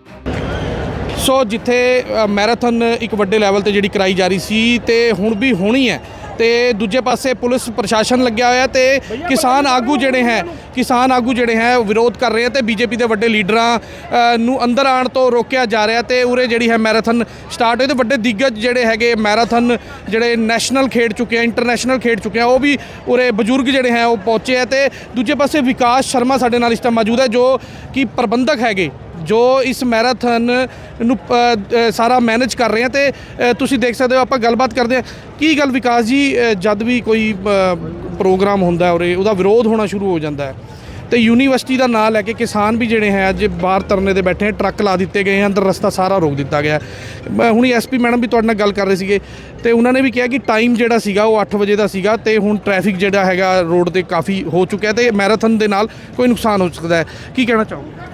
B: ਸੋ ਜਿੱਥੇ ਮੈਰਾਥਨ ਇੱਕ ਵੱਡੇ ਲੈਵਲ ਤੇ ਜਿਹੜੀ ਕਰਾਈ ਜਾ ਰਹੀ ਸੀ ਤੇ ਹੁਣ ਵੀ ਹੋਣੀ ਹੈ ਤੇ ਦੂਜੇ ਪਾਸੇ ਪੁਲਿਸ ਪ੍ਰਸ਼ਾਸਨ ਲੱਗਿਆ ਹੋਇਆ ਤੇ ਕਿਸਾਨ ਆਗੂ ਜਿਹੜੇ ਹੈ ਕਿਸਾਨ ਆਗੂ ਜਿਹੜੇ ਹੈ ਉਹ ਵਿਰੋਧ ਕਰ ਰਹੇ ਤੇ ਬੀਜੇਪੀ ਦੇ ਵੱਡੇ ਲੀਡਰਾਂ ਨੂੰ ਅੰਦਰ ਆਉਣ ਤੋਂ ਰੋਕਿਆ ਜਾ ਰਿਹਾ ਤੇ ਉਰੇ ਜਿਹੜੀ ਹੈ ਮੈਰਾਥਨ ਸਟਾਰਟ ਹੋਈ ਤੇ ਵੱਡੇ ਦਿੱਗਜ ਜਿਹੜੇ ਹੈਗੇ ਮੈਰਾਥਨ ਜਿਹੜੇ ਨੈਸ਼ਨਲ ਖੇਡ ਚੁੱਕੇ ਆ ਇੰਟਰਨੈਸ਼ਨਲ ਖੇਡ ਚੁੱਕੇ ਆ ਉਹ ਵੀ ਉਰੇ ਬਜ਼ੁਰਗ ਜਿਹੜੇ ਹੈ ਉਹ ਪਹੁੰਚੇ ਆ ਤੇ ਦੂਜੇ ਪਾਸੇ ਵਿਕਾਸ ਸ਼ਰਮਾ ਸਾਡੇ ਨਾਲ ਇਸ ਟਾਈਮ ਮੌਜੂਦ ਹੈ ਜੋ ਕਿ ਪ੍ਰਬੰਧਕ ਹੈਗੇ ਜੋ ਇਸ ਮੈਰਾਥਨ ਨੂੰ ਸਾਰਾ ਮੈਨੇਜ ਕਰ ਰਹੇ ਆ ਤੇ ਤੁਸੀਂ ਦੇਖ ਸਕਦੇ ਹੋ, ਆਪਾਂ ਗੱਲਬਾਤ ਕਰਦੇ ਆ ਕੀ ਗੱਲ ਵਿਕਾਸ ਜੀ ਜਦ ਵੀ ਕੋਈ ਪ੍ਰੋਗਰਾਮ ਹੁੰਦਾ ਹੈ ਉਰੇ ਉਹਦਾ ਵਿਰੋਧ ਹੋਣਾ ਸ਼ੁਰੂ ਹੋ ਜਾਂਦਾ ਹੈ, ਤੇ ਯੂਨੀਵਰਸਿਟੀ ਦਾ ਨਾਂ ਲੈ ਕੇ ਕਿਸਾਨ ਵੀ ਜਿਹੜੇ ਹੈ, ਅੱਜ ਬਾਹਰ ਤਰਨੇ ਤੇ ਬੈਠੇ ਟਰੱਕ ਲਾ ਦਿੱਤੇ ਗਏ ਹਨ ਅੰਦਰ ਰਸਤਾ ਸਾਰਾ ਰੋਕ ਦਿੱਤਾ ਗਿਆ ਹੈ। ਮੈਂ ਹੁਣੀ ਐਸਪੀ ਮੈਡਮ ਵੀ ਤੁਹਾਡੇ ਨਾਲ ਗੱਲ ਕਰ ਰਹੇ ਸੀਗੇ, ਤੇ ਉਹਨਾਂ ਨੇ ਵੀ ਕਿਹਾ ਕਿ ਟਾਈਮ ਜਿਹੜਾ ਸੀਗਾ, ਉਹ 8 ਵਜੇ ਦਾ ਸੀਗਾ ਤੇ ਹੁਣ ਟ੍ਰੈਫਿਕ ਜਿਹੜਾ ਹੈਗਾ ਰੋਡ ਤੇ ਕਾਫੀ ਹੋ ਚੁੱਕਿਆ ਤੇ ਮੈਰਾਥਨ ਦੇ ਨਾਲ ਕੋਈ ਨੁਕਸਾਨ ਹੋ ਸਕਦਾ ਹੈ। ਕੀ ਕਹਿਣਾ ਚਾਹੋਗੇ?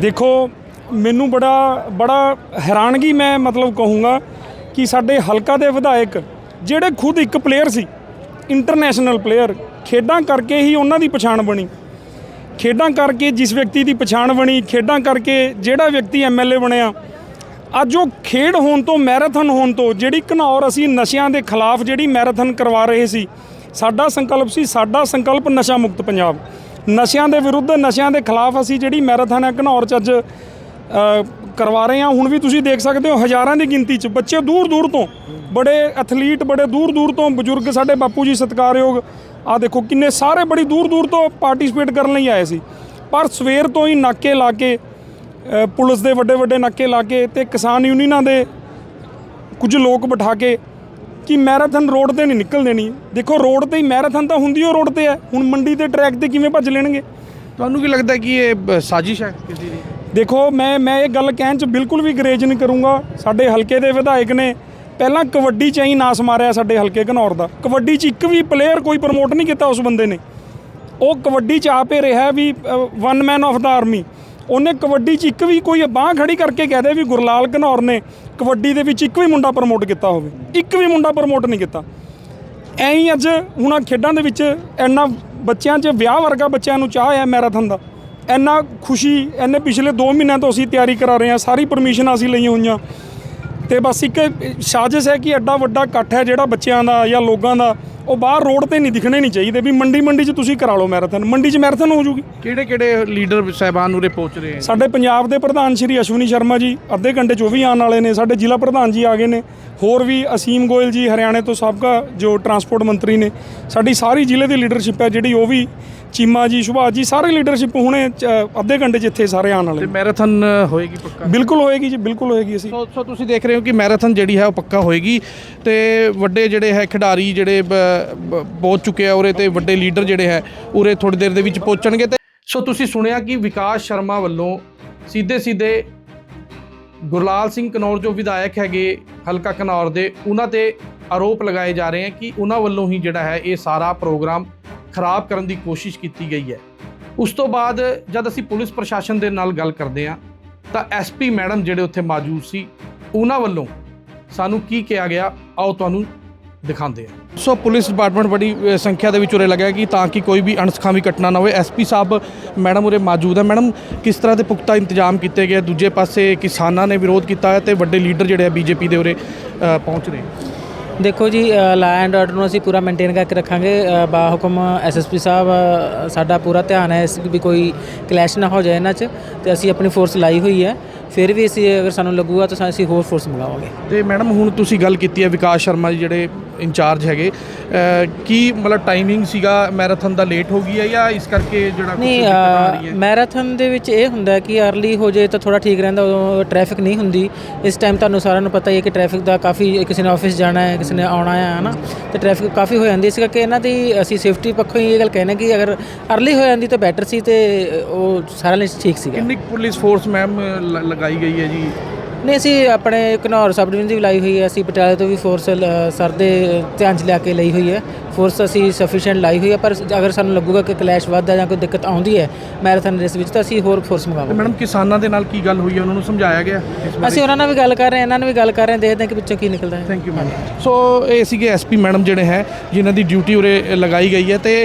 A: ਦੇਖੋ, ਮੈਨੂੰ ਬੜਾ ਬੜਾ ਹੈਰਾਨਗੀ ਮੈਂ ਮਤਲਬ ਕਹੂੰਗਾ ਕਿ ਸਾਡੇ ਹਲਕਾ ਦੇ ਵਿਧਾਇਕ ਜਿਹੜੇ ਖੁਦ ਇੱਕ ਪਲੇਅਰ ਸੀ ਇੰਟਰਨੈਸ਼ਨਲ ਪਲੇਅਰ ਖੇਡਾਂ ਕਰਕੇ ਹੀ ਉਹਨਾਂ ਦੀ ਪਛਾਣ ਬਣੀ। ਖੇਡਾਂ ਕਰਕੇ ਜਿਸ ਵਿਅਕਤੀ ਦੀ ਪਛਾਣ ਬਣੀ, ਖੇਡਾਂ ਕਰਕੇ ਜਿਹੜਾ ਵਿਅਕਤੀ ਐਮਐਲਏ ਬਣਿਆ। ਅੱਜ ਉਹ ਖੇਡ ਹੋਣ ਤੋਂ, ਮੈਰਾਥਨ ਹੋਣ ਤੋਂ, ਜਿਹੜੀ ਘਨੌਰ ਅਸੀਂ ਨਸ਼ਿਆਂ ਦੇ ਖਿਲਾਫ ਜਿਹੜੀ ਮੈਰਾਥਨ ਕਰਵਾ ਰਹੇ ਸੀ, ਸਾਡਾ ਸੰਕਲਪ ਸੀ, ਸਾਡਾ ਸੰਕਲਪ ਨਸ਼ਾ ਮੁਕਤ ਪੰਜਾਬ। ਨਸ਼ਿਆਂ ਦੇ ਵਿਰੁੱਧ, ਨਸ਼ਿਆਂ ਦੇ ਖਿਲਾਫ ਅਸੀਂ ਜਿਹੜੀ ਮੈਰਾਥਨ ਹੈ ਘਨੌਰ ਚ ਅੱਜ ਕਰਵਾ ਰਹੇ ਹਾਂ। ਹੁਣ ਵੀ ਤੁਸੀਂ ਦੇਖ ਸਕਦੇ ਹੋ ਹਜ਼ਾਰਾਂ ਦੀ ਗਿਣਤੀ ਚ ਬੱਚੇ ਦੂਰ ਦੂਰ ਤੋਂ, ਬੜੇ ਐਥਲੀਟ ਬੜੇ ਦੂਰ ਦੂਰ ਤੋਂ ਬਜ਼ੁਰਗ ਸਾਡੇ ਬਾਪੂ ਜੀ ਸਤਿਕਾਰਯੋਗ। ਆ ਦੇਖੋ ਕਿੰਨੇ ਸਾਰੇ ਬੜੀ ਦੂਰ ਦੂਰ ਤੋਂ ਪਾਰਟਿਸਿਪੇਟ ਕਰਨ ਲਈ ਆਏ ਸੀ। ਪਰ ਸਵੇਰ ਤੋਂ ਹੀ ਨਾਕੇ ਲਾ ਕੇ ਪੁਲਿਸ ਦੇ ਵੱਡੇ ਵੱਡੇ ਨਾਕੇ ਲਾ ਕੇ ਤੇ ਕਿਸਾਨ ਯੂਨੀਅਨਾਂ ਦੇ ਕੁਝ ਲੋਕ ਬਿਠਾ ਕੇ ਕਿ ਮੈਰਾਥਨ ਰੋਡ ਤੇ ਨਹੀਂ ਨਿਕਲ ਦੇਣੀ। ਦੇਖੋ ਰੋਡ ਤੇ ਹੀ ਮੈਰਾਥਨ ਤਾਂ ਹੁੰਦੀ ਉਹ ਰੋਡ ਤੇ ਹੈ। ਹੁਣ ਮੰਡੀ ਦੇ ਟਰੈਕ ਤੇ ਕਿਵੇਂ ਭੱਜ ਲੈਣਗੇ?
B: ਤੁਹਾਨੂੰ ਕੀ ਲੱਗਦਾ ਕਿ ਇਹ ਸਾਜ਼ਿਸ਼ ਹੈ ਕਿਸੇ ਦੀ?
A: ਦੇਖੋ ਮੈਂ ਮੈਂ ਇਹ ਗੱਲ ਕਹਿਣ ਚ ਬਿਲਕੁਲ ਵੀ ਗਰੇਜ ਨਹੀਂ ਕਰੂੰਗਾ। ਸਾਡੇ ਹਲਕੇ ਦੇ ਵਿਧਾਇਕ ਨੇ ਪਹਿਲਾਂ ਕਬੱਡੀ ਚ ਹੀ ਨਾਸ ਮਾਰਿਆ ਸਾਡੇ ਹਲਕੇ ਘਨੌਰ ਦਾ। ਕਬੱਡੀ ਚ ਇੱਕ ਵੀ ਪਲੇਅਰ ਕੋਈ ਪ੍ਰਮੋਟ ਨਹੀਂ ਕੀਤਾ ਉਸ ਬੰਦੇ ਨੇ। ਉਹ ਕਬੱਡੀ ਚ ਆਪੇ ਰਿਹਾ ਵੀ one man of the army ਉਹਨੇ ਕਬੱਡੀ ਚ ਇੱਕ ਵੀ ਕੋਈ ਬਾਹ ਖੜੀ ਕਰਕੇ ਕਹਦੇ ਵੀ ਗੁਰਲਾਲ ਘਨੌਰ ਨੇ ਕਬੱਡੀ ਦੇ ਵਿੱਚ ਇੱਕ ਵੀ ਮੁੰਡਾ ਪ੍ਰਮੋਟ ਕੀਤਾ ਹੋਵੇ, ਇੱਕ ਵੀ ਮੁੰਡਾ ਪ੍ਰਮੋਟ ਨਹੀਂ ਕੀਤਾ। ਐਂ ਹੀ ਅੱਜ ਹੁਣ ਆਹ ਖੇਡਾਂ ਦੇ ਵਿੱਚ ਇੰਨਾ ਬੱਚਿਆਂ 'ਚ ਵਿਆਹ ਵਰਗਾ ਬੱਚਿਆਂ ਨੂੰ ਚਾਹ ਹੈ ਮੈਰਾਥਨ ਦਾ। ਇੰਨਾ ਖੁਸ਼ੀ, ਇੰਨੇ ਪਿਛਲੇ 2 ਮਹੀਨਿਆਂ ਤੋਂ ਅਸੀਂ ਤਿਆਰੀ ਕਰਾ ਰਹੇ ਹਾਂ, ਸਾਰੀ ਪਰਮਿਸ਼ਨ ਅਸੀਂ ਲਈਆਂ ਹੋਈਆਂ। ਤੇ ਬਸ ਇੱਕ ਸਾਜ਼ਿਸ਼ ਹੈ ਕਿ ਐਡਾ ਵੱਡਾ ਇਕੱਠ ਹੈ ਜਿਹੜਾ ਬੱਚਿਆਂ ਦਾ ਜਾਂ ਲੋਕਾਂ ਦਾ ਉਹ ਬਾਹਰ ਰੋਡ ਤੇ ਨਹੀਂ ਦਿਖਣੇ ਨਹੀਂ ਚਾਹੀਦੇ ਵੀ ਮੰਡੀ ਮੰਡੀ 'ਚ ਤੁਸੀਂ ਕਰਾ ਲਓ ਮੈਰਾਥਨ। ਮੰਡੀ 'ਚ ਮੈਰਾਥਨ ਹੋ ਜੂਗੀ।
B: ਕਿਹੜੇ ਕਿਹੜੇ ਲੀਡਰ ਸਹਿਬਾਨ ਉਰੇ ਪਹੁੰਚ ਰਹੇ
A: ਸਾਡੇ ਪੰਜਾਬ ਦੇ ਪ੍ਰਧਾਨ ਸ਼੍ਰੀ ਅਸ਼ਵਨੀ ਸ਼ਰਮਾ ਜੀ ਅੱਧੇ ਘੰਟੇ 'ਚ ਉਹ ਵੀ ਆਉਣ ਵਾਲੇ ਨੇ। ਸਾਡੇ ਜ਼ਿਲ੍ਹਾ ਪ੍ਰਧਾਨ ਜੀ ਆ ਗਏ ਨੇ। ਹੋਰ ਵੀ ਅਸੀਮ ਗੋਇਲ ਜੀ ਹਰਿਆਣੇ ਤੋਂ ਸਾਬਕਾ ਜੋ ਟਰਾਂਸਪੋਰਟ ਮੰਤਰੀ ਨੇ। ਸਾਡੀ ਸਾਰੀ ਜ਼ਿਲ੍ਹੇ ਦੀ ਲੀਡਰਸ਼ਿਪ ਹੈ ਜਿਹੜੀ ਉਹ ਵੀ ਚੀਮਾ ਜੀ ਸੁਭਾਸ਼ ਜੀ ਸਾਰੇ ਲੀਡਰਸ਼ਿਪ ਹੁਣੇ ਚ- ਅੱਧੇ ਘੰਟੇ 'ਚ ਇੱਥੇ ਸਾਰੇ ਆਉਣ ਵਾਲੇ
B: ਤੇ
A: ਨੇ।
B: ਮੈਰਾਥਨ ਹੋਏਗੀ ਪੱਕਾ
A: ਬਿਲਕੁਲ ਹੋਏਗੀ ਜੀ ਬਿਲਕੁਲ ਹੋਏਗੀ ਅਸੀਂ
B: ਸੋ ਸੋ ਤੁਸੀਂ ਦੇਖ ਰਹੇ ਹੋ ਕਿ ਮੈਰਾਥਨ ਜਿਹੜੀ ਹੈ ਉਹ ਪੱਕਾ ਹੋਏਗੀ ਤੇ ਵੱਡੇ ਜਿਹੜੇ ਹੈ ਖਿਡਾਰੀ ਜਿਹੜੇ ਬ- ਬ- ਪਹੁੰਚ ਚੁੱਕੇ ਆ ਉਰੇ ਤੇ ਵੱਡੇ ਲੀਡਰ ਜਿਹੜੇ ਹੈ ਉਰੇ ਥੋੜੀ ਦੇਰ ਦੇ ਵਿੱਚ ਪਹੁੰਚਣਗੇ ਤੇ ਸੋ ਤੁਸੀਂ ਸੁਣਿਆ ਕਿ ਵਿਕਾਸ ਸ਼ਰਮਾ ਵੱਲੋਂ ਸਿੱਧੇ ਸਿੱਧੇ ਗੁਰਲਾਲ ਸਿੰਘ ਕਨੌਰ ਜੋ ਵਿਧਾਇਕ ਹੈਗੇ ਹਲਕਾ ਕਨੌਰ ਦੇ ਉਹਨਾਂ ਤੇ ਆਰੋਪ ਲਗਾਏ ਜਾ ਰਹੇ ਹਨ ਕਿ ਉਹਨਾਂ ਵੱਲੋਂ ਹੀ ਜਿਹੜਾ ਹੈ ਇਹ ਸਾਰਾ ਪ੍ਰੋਗਰਾਮ ਖਰਾਬ ਕਰਨ ਦੀ ਕੋਸ਼ਿਸ਼ ਕੀਤੀ ਗਈ ਹੈ। ਉਸ ਤੋਂ ਬਾਅਦ ਜਦ ਅਸੀਂ ਪੁਲਿਸ ਪ੍ਰਸ਼ਾਸਨ ਦੇ ਨਾਲ ਗੱਲ ਕਰਦੇ ਹਾਂ, ਤਾਂ ਐਸਪੀ ਮੈਡਮ ਜਿਹੜੇ ਉੱਥੇ ਮੌਜੂਦ ਸੀ, ਉਹਨਾਂ ਵੱਲੋਂ ਸਾਨੂੰ ਕੀ ਕਿਹਾ ਗਿਆ, ਆਓ ਤੁਹਾਨੂੰ ਦਿਖਾਉਂਦੇ ਹਾਂ। ਸੋ ਪੁਲਿਸ ਡਿਪਾਰਟਮੈਂਟ ਬੜੀ ਸੰਖਿਆ ਦੇ ਵਿੱਚ ਉਰੇ ਲੱਗਿਆ ਕਿ ਤਾਂ ਕਿ ਕੋਈ ਵੀ ਅਣਸਖਾਵੀ ਘਟਨਾ ਨਾ ਹੋਵੇ। ਐਸਪੀ ਸਾਹਿਬ, ਮੈਡਮ ਉਰੇ ਮੌਜੂਦ ਹੈ। ਮੈਡਮ, ਕਿਸ ਤਰ੍ਹਾਂ ਦੇ ਪੁਖਤਾ ਇੰਤਜ਼ਾਮ ਕੀਤੇ ਗਏ? ਦੂਜੇ ਪਾਸੇ ਕਿਸਾਨਾਂ ਨੇ ਵਿਰੋਧ ਕੀਤਾ ਹੈ ਤੇ ਵੱਡੇ ਲੀਡਰ ਜਿਹੜੇ ਆ ਬੀਜੇਪੀ ਦੇ ਉਰੇ ਪਹੁੰਚ ਰਹੇ
E: ਦੇਖੋ ਜੀ ਲਾ ਐਂਡ ਆਰਡਰ ਨੂੰ ਅਸੀਂ ਪੂਰਾ ਮੇਨਟੇਨ ਕਰਕੇ ਰੱਖਾਂਗੇ। ਅ, ਬਾ ਹੁਕਮ ਐਸਐਸਪੀ ਸਾਹਿਬ ਸਾਡਾ ਪੂਰਾ ਧਿਆਨ ਹੈ ਇਸ ਵੀ ਕੋਈ ਕਲੈਸ਼ ਨਾ ਹੋ ਜਾਏ ਇਹਨਾਂ 'ਚ। ਤੇ ਅਸੀਂ ਆਪਣੀ ਫੋਰਸ ਲਾਈ ਹੋਈ ਹੈ। ਫਿਰ ਵੀ ਅਸੀਂ ਅਗਰ ਸਾਨੂੰ ਲੱਗੂਗਾ ਤਾਂ ਅਸੀਂ ਹੋਰ ਫੋਰਸ ਮੰਗਾਵਾਂਗੇ
B: ਤੇ ਮੈਡਮ ਹੁਣ ਤੁਸੀਂ ਗੱਲ ਕੀਤੀ ਹੈ ਵਿਕਾਸ ਸ਼ਰਮਾ ਜੀ ਜਿਹੜੇ ਇੰਚਾਰਜ ਹੈਗੇ ਕੀ ਮਤਲਬ ਟਾਈਮਿੰਗ ਸੀਗਾ ਮੈਰਾਥਨ ਦਾ ਲੇਟ ਹੋ ਗਈ ਹੈ ਜਾਂ ਇਸ ਕਰਕੇ ਜਿਹੜਾ
E: ਨਹੀਂ ਮੈਰਾਥਨ ਦੇ ਵਿੱਚ ਇਹ ਹੁੰਦਾ ਕਿ अर्ਲੀ ਹੋ ਜੇ ਤਾਂ ਥੋੜਾ ਠੀਕ ਰਹਿੰਦਾ ਉਦੋਂ ਟ੍ਰੈਫਿਕ ਨਹੀਂ ਹੁੰਦੀ। ਇਸ ਟਾਈਮ ਤੁਹਾਨੂੰ ਸਾਰਿਆਂ ਨੂੰ ਪਤਾ ਹੀ ਹੈ ਕਿ ਟ੍ਰੈਫਿਕ ਦਾ ਕਾਫੀ ਕਿਸੇ ਨੇ ਆਫਿਸ ਜਾਣਾ ਹੈ ਕਿਸੇ ਨੇ ਆਉਣਾ ਹੈ ਹਨਾ? ਤੇ ਟ੍ਰੈਫਿਕ ਕਾਫੀ ਹੋ ਜਾਂਦੀ ਇਸ ਕਰਕੇ ਇਹਨਾਂ ਦੀ ਅਸੀਂ ਸੇਫਟੀ ਪੱਖੋਂ ਹੀ ਇਹ ਗੱਲ ਕਹਿੰਦੇ ਕਿ ਅਗਰ अर्ਲੀ ਹੋ ਜਾਂਦੀ ਤਾਂ ਬੈਟਰ ਸੀ ਤੇ ਉਹ ਸਾਰਿਆਂ ਲਈ ਠੀਕ ਸੀਗਾ।
B: ਕਿੰਨੀ ਪੁਲਿਸ ਫੋਰਸ ਮੈਮ ਲਗਾਈ ਗਈ ਹੈ ਜੀ?
E: ਨਹੀਂ, ਅਸੀਂ ਆਪਣੇ ਘਨੌਰ ਸਬ ਡਿਵੀਜ਼ਨ ਦੀ ਵੀ ਲਾਈ ਹੋਈ ਹੈ। ਅਸੀਂ ਪਟਿਆਲੇ ਤੋਂ ਵੀ ਫੋਰਸ ਸਰ ਦੇ ਧਿਆਨ 'ਚ ਲਿਆ ਕੇ ਲਈ ਹੋਈ ਹੈ। ਫੋਰਸ ਅਸੀਂ ਸਫੀਸ਼ੀਐਂਟ ਲਾਈ ਹੋਈ ਹੈ ਪਰ ਅਗਰ ਸਾਨੂੰ ਲੱਗੂਗਾ ਕਿ ਕਲੈਸ਼ ਵੱਧਦਾ ਜਾਂ ਕੋਈ ਦਿੱਕਤ ਆਉਂਦੀ ਹੈ ਮੈਰਾਥਨ ਰੇਸ ਵਿੱਚ ਤਾਂ ਅਸੀਂ ਹੋਰ ਫੋਰਸ ਮੰਗਾਵਾਂਗੇ।
B: ਮੈਡਮ ਕਿਸਾਨਾਂ ਦੇ ਨਾਲ ਕੀ ਗੱਲ ਹੋਈ ਹੈ ਉਹਨਾਂ ਨੂੰ ਸਮਝਾਇਆ ਗਿਆ?
E: ਅਸੀਂ ਉਹਨਾਂ ਨਾਲ ਵੀ ਗੱਲ ਕਰ ਰਹੇ ਹਾਂ ਇਹਨਾਂ ਨਾਲ ਵੀ ਗੱਲ ਕਰ ਰਹੇ ਹਾਂ ਦੇਖਦੇ ਹਾਂ ਕਿ ਵਿੱਚੋਂ ਕੀ ਨਿਕਲਦਾ ਹੈ।
B: ਥੈਂਕ ਯੂ ਮੈਮ ਸੋ ਇਹ ਸੀਗੇ ਐਸਪੀ ਮੈਡਮ ਜਿਹੜੇ ਹੈ ਜਿਨ੍ਹਾਂ ਦੀ ਡਿਊਟੀ ਉਰੇ ਲਗਾਈ ਗਈ ਹੈ ਤੇ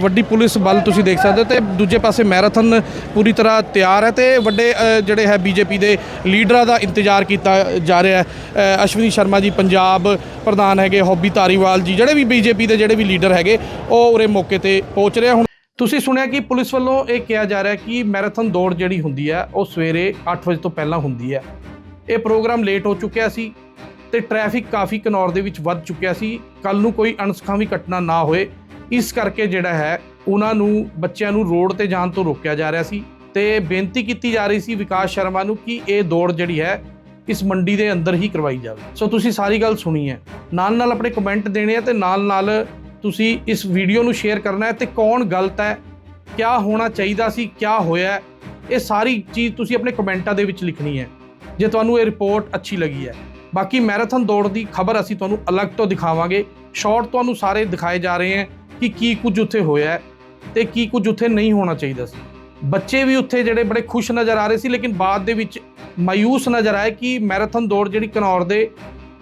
B: ਵੱਡੀ ਪੁਲਿਸ ਬਲ ਤੁਸੀਂ ਦੇਖ ਸਕਦੇ ਹੋ ਤੇ ਦੂਜੇ ਪਾਸੇ ਮੈਰਾਥਨ ਪੂਰੀ ਤਰ੍ਹਾਂ ਤਿਆਰ ਹੈ ਤੇ ਵੱਡੇ ਜਿਹੜੇ ਹੈ ਬੀਜੇਪੀ ਦੇ ਲੀਡਰਾਂ ਦਾ ਇੰਤਜ਼ਾਰ ਕੀਤਾ ਜਾ ਰਿਹਾ ਹੈ। ਅਸ਼ਵਨੀ ਸ਼ਰਮਾ ਜੀ ਪੰਜਾਬ ਪ੍ਰਧਾਨ ਹੈਗੇ ਹੌਬੀ ਧਾਰੀਵਾਲ ਜੀ ਜਿਹੜੇ ਵੀ ਬੀਜੇਪੀ ਦੇ ਜਿਹੜੇ ਵੀ ਲੀਡਰ ਹੈਗੇ, ਉਹ ਉਰੇ ਮੌਕੇ ਤੇ ਪਹੁੰਚ ਰਿਹਾ। ਹੁਣ ਤੁਸੀਂ ਸੁਣਿਆ ਕਿ ਪੁਲਿਸ ਵੱਲੋਂ ਇਹ ਕਿਹਾ ਜਾ ਰਿਹਾ ਕਿ ਮੈਰਾਥਨ ਦੌੜ ਜਿਹੜੀ ਹੁੰਦੀ ਹੈ, ਉਹ ਸਵੇਰੇ 8 ਵਜੇ ਤੋਂ ਪਹਿਲਾਂ ਹੁੰਦੀ ਹੈ। ਇਹ ਪ੍ਰੋਗਰਾਮ ਲੇਟ ਹੋ ਚੁੱਕਿਆ ਸੀ ਤੇ ਟ੍ਰੈਫਿਕ ਕਾਫੀ ਕਨੌਰ ਦੇ ਵਿੱਚ ਵੱਧ ਚੁੱਕਿਆ ਸੀ। ਕੱਲ ਨੂੰ ਕੋਈ ਅਣਸਖਾਵੀ ਘਟਨਾ ਨਾ ਹੋਏ। ਇਸ ਕਰਕੇ ਜਿਹੜਾ ਹੈ, ਉਹਨਾਂ ਨੂੰ, ਬੱਚਿਆਂ ਨੂੰ ਰੋਡ ਤੇ ਜਾਣ ਤੋਂ ਰੋਕਿਆ ਜਾ ਰਿਹਾ ਸੀ ਤੇ ਬੇਨਤੀ ਕੀਤੀ ਜਾ ਰਹੀ ਸੀ ਵਿਕਾਸ ਸ਼ਰਮਾ ਨੂੰ ਕਿ ਇਹ ਦੌੜ ਜਿਹੜੀ ਹੈ ਇਸ ਮੰਡੀ ਦੇ ਅੰਦਰ ਹੀ ਕਰਵਾਈ ਜਾਵੇ। ਸੋ ਤੁਸੀਂ ਸਾਰੀ ਗੱਲ ਸੁਣੀ ਹੈ। ਨਾਲ ਨਾਲ ਆਪਣੇ ਕਮੈਂਟ ਦੇਣੇ ਆ ਤੇ ਨਾਲ ਨਾਲ ਤੁਸੀਂ ਇਸ ਵੀਡੀਓ ਨੂੰ ਸ਼ੇਅਰ ਕਰਨਾ ਹੈ ਤੇ ਕੌਣ ਗਲਤ ਹੈ, ਕਿਆ ਹੋਣਾ ਚਾਹੀਦਾ ਸੀ, ਕਿਆ ਹੋਇਆ ਇਹ ਸਾਰੀ ਚੀਜ਼ ਤੁਸੀਂ ਆਪਣੇ ਕਮੈਂਟਾਂ ਦੇ ਵਿੱਚ ਲਿਖਣੀ ਹੈ। ਜੇ ਤੁਹਾਨੂੰ ਇਹ ਰਿਪੋਰਟ ਅੱਛੀ ਲੱਗੀ ਹੈ। ਬਾਕੀ ਮੈਰਾਥਨ ਦੌੜ ਦੀ ਖਬਰ ਅਸੀਂ ਤੁਹਾਨੂੰ ਅਲੱਗ ਤੋਂ ਦਿਖਾਵਾਂਗੇ। ਸ਼ਾਰਟ ਤੁਹਾਨੂੰ ਸਾਰੇ ਦਿਖਾਏ ਜਾ ਰਹੇ ਹਨ ਕਿ ਕੀ ਕੁਝ ਉੱਥੇ ਹੋਇਆ ਹੈ ਤੇ ਕੀ ਕੁਝ ਉੱਥੇ ਨਹੀਂ ਹੋਣਾ ਚਾਹੀਦਾ ਸੀ। ਬੱਚੇ ਵੀ ਉੱਥੇ ਜਿਹੜੇ ਬੜੇ ਖੁਸ਼ ਨਜ਼ਰ ਆ ਰਹੇ ਸੀ, ਲੇਕਿਨ ਬਾਅਦ ਦੇ ਵਿੱਚ ਮਾਯੂਸ ਨਜ਼ਰ ਆਏ ਕਿ ਮੈਰਾਥਨ ਦੌੜ ਜਿਹੜੀ ਕਨੌਰ ਦੇ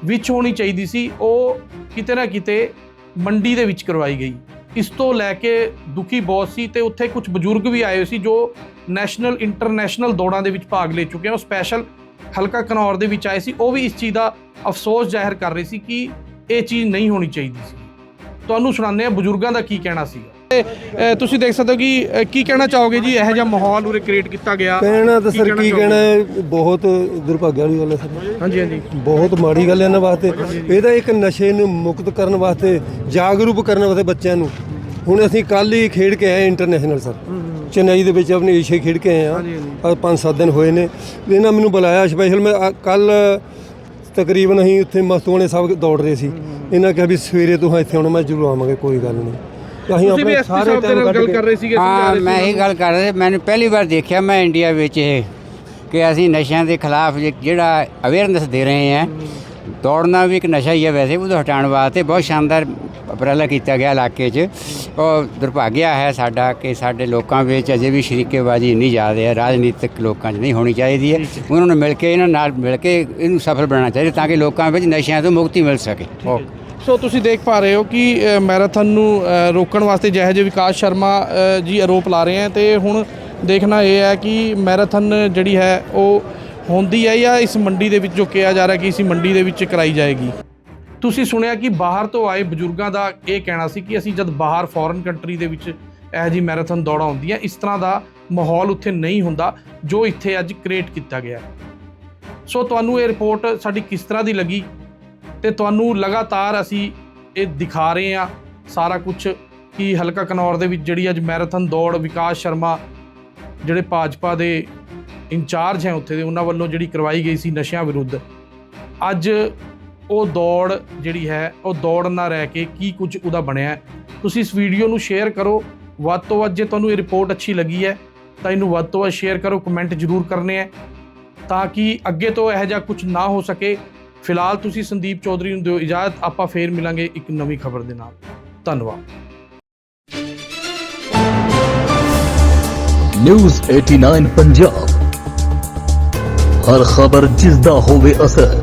B: ਵਿੱਚ ਹੋਣੀ ਚਾਹੀਦੀ ਸੀ, ਉਹ ਕਿਤੇ ਨਾ ਕਿਤੇ ਮੰਡੀ ਦੇ ਵਿੱਚ ਕਰਵਾਈ ਗਈ। ਇਸ ਤੋਂ ਲੈ ਕੇ ਦੁਖੀ ਬਹੁਤ ਸੀ ਤੇ ਉੱਥੇ ਕੁਝ ਬਜ਼ੁਰਗ ਵੀ ਆਏ ਸੀ ਜੋ ਨੈਸ਼ਨਲ ਇੰਟਰਨੈਸ਼ਨਲ ਦੌੜਾਂ ਦੇ ਵਿੱਚ ਭਾਗ ਲੈ ਚੁੱਕੇ ਹਨ। ਉਹ ਸਪੈਸ਼ਲ ਹਲਕਾ ਕਨੌਰ ਦੇ ਵਿੱਚ ਆਏ ਸੀ। ਉਹ ਵੀ ਇਸ ਚੀਜ਼ ਦਾ ਅਫਸੋਸ ਜ਼ਾਹਿਰ ਕਰ ਰਹੇ ਸੀ ਕਿ ਇਹ ਚੀਜ਼ ਨਹੀਂ ਹੋਣੀ ਚਾਹੀਦੀ ਸੀ। ਤੁਹਾਨੂੰ ਸੁਣਾਉਂਦੇ ਆ ਬਜ਼ੁਰਗਾਂ ਦਾ ਕੀ ਕਹਿਣਾ ਸੀਗਾ। ਅ, ਤੁਸੀਂ ਦੇਖ ਸਕਦੇ ਹੋ ਕਿ ਅ, ਕੀ ਕਹਿਣਾ ਚਾਹੋਗੇ ਜੀ? ਇਹੋ ਜਿਹਾ ਮਾਹੌਲ ਉਰੇ ਕ੍ਰੀਏਟ ਕੀਤਾ ਗਿਆ।
F: ਕਹਿਣਾ ਤਾਂ ਸਰ ਕੀ? ਕਹਿਣਾ ਹੈ, ਬਹੁਤ ਦੁਰਭਾਗਿਆ ਵਾਲੀ ਗੱਲ ਹੈ ਸਰ।
B: ਹਾਂਜੀ ਹਾਂਜੀ।
F: ਬਹੁਤ ਮਾੜੀ ਗੱਲ ਹੈ ਇਹਨਾਂ ਵਾਸਤੇ। ਇਹਦਾ ਇੱਕ ਨਸ਼ੇ ਨੂੰ ਮੁਕਤ ਕਰਨ ਵਾਸਤੇ ਜਾਗਰੂਕ ਕਰਨ ਵਾਸਤੇ ਬੱਚਿਆਂ ਨੂੰ। ਹੁਣ ਅਸੀਂ ਕੱਲ ਹੀ ਖੇਡ ਕੇ ਆਏ ਇੰਟਰਨੈਸ਼ਨਲ ਸਰ। ਚੇਨਈ ਦੇ ਵਿੱਚ ਆਪਣੀ ਏਸ਼ੀਆ ਖੇਡ ਕੇ ਆਏ ਆ। ਅੱਜ ਪੰਜ ਸੱਤ ਦਿਨ ਹੋਏ ਨੇ। ਇਹਨਾਂ ਮੈਨੂੰ ਬੁਲਾਇਆ ਸਪੈਸ਼ਲ ਮੈਂ ਕੱਲ ਤਕਰੀਬਨ ਅਸੀਂ ਉੱਥੇ ਮਸਤੂਆਣੇ ਸਾਹਿਬ ਦੌੜ ਰਹੇ ਸੀ। ਇਹਨਾਂ ਕਿਹਾ ਵੀ ਸਵੇਰੇ ਤੋਂ ਇੱਥੇ ਆਉਣਾ ਮੈਂ ਜ਼ਰੂਰ ਆਵਾਂਗੇ ਕੋਈ ਗੱਲ ਨਹੀਂ। ਅਸੀਂ
B: ਤੁਸੀਂ ਵੀ
F: ਆਪਣੇ
B: ਐਸਪੀ
F: ਸਾਰੇ
B: ਸਾਹਿਬ ਦੇ
F: ਟਾਈਮ
B: ਨਾਲ ਗੱਲ ਕਰ ਰਹੇ ਸੀਗੇ ਸਮਝਾ
G: ਹਾਂ
B: ਰਹੇ
G: ਮੈਂ
B: ਸੀ
G: ਇਹ ਗੱਲ ਕਰ ਰਿਹਾ ਮੈਨੂੰ ਪਹਿਲੀ ਵਾਰ ਦੇਖਿਆ ਮੈਂ ਇੰਡੀਆ ਵਿੱਚ ਇਹ ਕਿ ਅਸੀਂ ਨਸ਼ਿਆਂ ਦੇ ਖਿਲਾਫ ਜੇ- ਜਿਹੜਾ ਅਵੇਅਰਨੈਸ ਦੇ ਰਹੇ ਹਾਂ ਦੌੜਨਾ ਵੀ ਇੱਕ ਨਸ਼ਾ ਹੀ ਹੈ ਵੈਸੇ ਉਹਨੂੰ ਹਟਾਉਣ ਵਾਸਤੇ ਬਹੁਤ ਸ਼ਾਨਦਾਰ ਉਪਰਾਲਾ ਕੀਤਾ ਗਿਆ ਇਲਾਕੇ 'ਚ। ਉਹ ਦੁਰਭਾਗਿਆ ਹੈ ਸਾਡਾ ਕਿ ਸਾਡੇ ਲੋਕਾਂ ਵਿੱਚ ਅਜੇ ਵੀ ਸ਼ਰੀਕੇਬਾਜ਼ੀ ਇੰਨੀ ਜ਼ਿਆਦਾ ਹੈ ਰਾਜਨੀਤਿਕ ਲੋਕਾਂ 'ਚ ਨਹੀਂ ਹੋਣੀ ਚਾਹੀਦੀ ਹੈ। ਉਹਨਾਂ ਨੂੰ ਮਿਲ ਕੇ ਇਹਨਾਂ ਨਾਲ ਮਿਲ ਕੇ ਇਹਨੂੰ ਸਫਲ ਬਣਾਉਣਾ ਚਾਹੀਦਾ ਤਾਂ ਕਿ ਲੋਕਾਂ ਵਿੱਚ ਨਸ਼ਿਆਂ ਤੋਂ ਮੁਕਤੀ ਮਿਲ ਸਕੇ। ਓਕੇ
B: ਸੋ ਤੁਸੀਂ ਦੇਖ ਪਾ ਰਹੇ ਹੋ ਕਿ ਮੈਰਾਥਨ ਨੂੰ ਰੋਕਣ ਵਾਸਤੇ ਜਿਹੇ ਜਿਹੇ ਵਿਕਾਸ ਸ਼ਰਮਾ ਜੀ ਆਰੋਪ ਲਾ ਰਹੇ ਹੈ ਤੇ ਹੁਣ ਦੇਖਣਾ ਇਹ ਹੈ ਕਿ ਮੈਰਾਥਨ ਜਿਹੜੀ ਹੈ ਉਹ ਹੁੰਦੀ ਹੈ ਜਾਂ ਇਸ ਮੰਡੀ ਦੇ ਵਿੱਚ ਜੋ ਕਿਹਾ ਜਾ ਰਿਹਾ ਕਿ ਇਸ ਮੰਡੀ ਦੇ ਵਿੱਚ ਕਰਾਈ ਜਾਏਗੀ। ਤੁਸੀਂ ਸੁਣਿਆ ਕਿ ਬਾਹਰ ਤੋਂ ਆਏ ਬਜ਼ੁਰਗਾਂ ਦਾ ਇਹ ਕਹਿਣਾ ਸੀ ਕਿ ਅਸੀਂ ਜਦ ਬਾਹਰ ਫੋਰਨ ਕੰਟਰੀ ਦੇ ਵਿੱਚ ਇਹੋ ਜਿਹੀ ਮੈਰਾਥਨ ਦੌੜਾਂ ਹੁੰਦੀਆਂ, ਇਸ ਤਰ੍ਹਾਂ ਦਾ ਮਾਹੌਲ ਉੱਥੇ ਨਹੀਂ ਹੁੰਦਾ, ਜੋ ਇੱਥੇ ਅੱਜ ਕ੍ਰੀਏਟ ਕੀਤਾ ਗਿਆ। ਸੋ ਤੁਹਾਨੂੰ ਇਹ ਰਿਪੋਰਟ ਸਾਡੀ ਕਿਸ ਤਰ੍ਹਾਂ ਦੀ ਲੱਗੀ? ਤੇ ਤੁਹਾਨੂੰ ਲਗਾਤਾਰ ਅਸੀਂ ਇਹ ਦਿਖਾ ਰਹੇ ਹਾਂ ਸਾਰਾ ਕੁਝ ਕਿ ਹਲਕਾ ਕਨੌਰ ਦੇ ਵਿੱਚ ਜਿਹੜੀ ਅੱਜ ਮੈਰਾਥਨ ਦੌੜ ਵਿਕਾਸ ਸ਼ਰਮਾ ਜਿਹੜੇ ਭਾਜਪਾ ਦੇ ਇੰਚਾਰਜ ਹੈ ਉੱਥੇ ਦੇ, ਉਹਨਾਂ ਵੱਲੋਂ ਜਿਹੜੀ ਕਰਵਾਈ ਗਈ ਸੀ ਨਸ਼ਿਆਂ ਵਿਰੁੱਧ। ਅੱਜ ਉਹ ਦੌੜ ਜਿਹੜੀ ਹੈ, ਉਹ ਦੌੜ ਨਾ ਰਹਿ ਕੇ ਕੀ ਕੁਝ ਉਹਦਾ ਬਣਿਆ ਤੁਸੀਂ ਇਸ ਵੀਡੀਓ ਨੂੰ ਸ਼ੇਅਰ ਕਰੋ। ਵੱਧ ਤੋਂ ਵੱਧ ਜੇ ਤੁਹਾਨੂੰ ਇਹ ਰਿਪੋਰਟ ਅੱਛੀ ਲੱਗੀ ਹੈ, ਤਾਂ ਇਹਨੂੰ ਵੱਧ ਤੋਂ ਵੱਧ ਸ਼ੇਅਰ ਕਰੋ ਕਮੈਂਟ ਜ਼ਰੂਰ ਕਰਨੇ ਹੈ, ਤਾਂ ਕਿ ਅੱਗੇ ਤੋਂ ਇਹੋ ਜਿਹਾ ਕੁਝ ਨਾ ਹੋ ਸਕੇ। ਫਿਲਹਾਲ ਤੁਸੀਂ ਸੰਦੀਪ ਚੌਧਰੀ ਨੂੰ ਦਿਓ ਇਜਾਜ਼ਤ, ਆਪਾਂ ਫੇਰ ਮਿਲਾਂਗੇ ਇੱਕ ਨਵੀਂ ਖਬਰ ਦੇ ਨਾਲ। ਧੰਨਵਾਦ।
H: ਨਿਊਜ਼ 89 ਪੰਜਾਬ ਹਰ ਖਬਰ ਜਿਸ ਦਾ ਹੋਵੇ ਅਸਰ।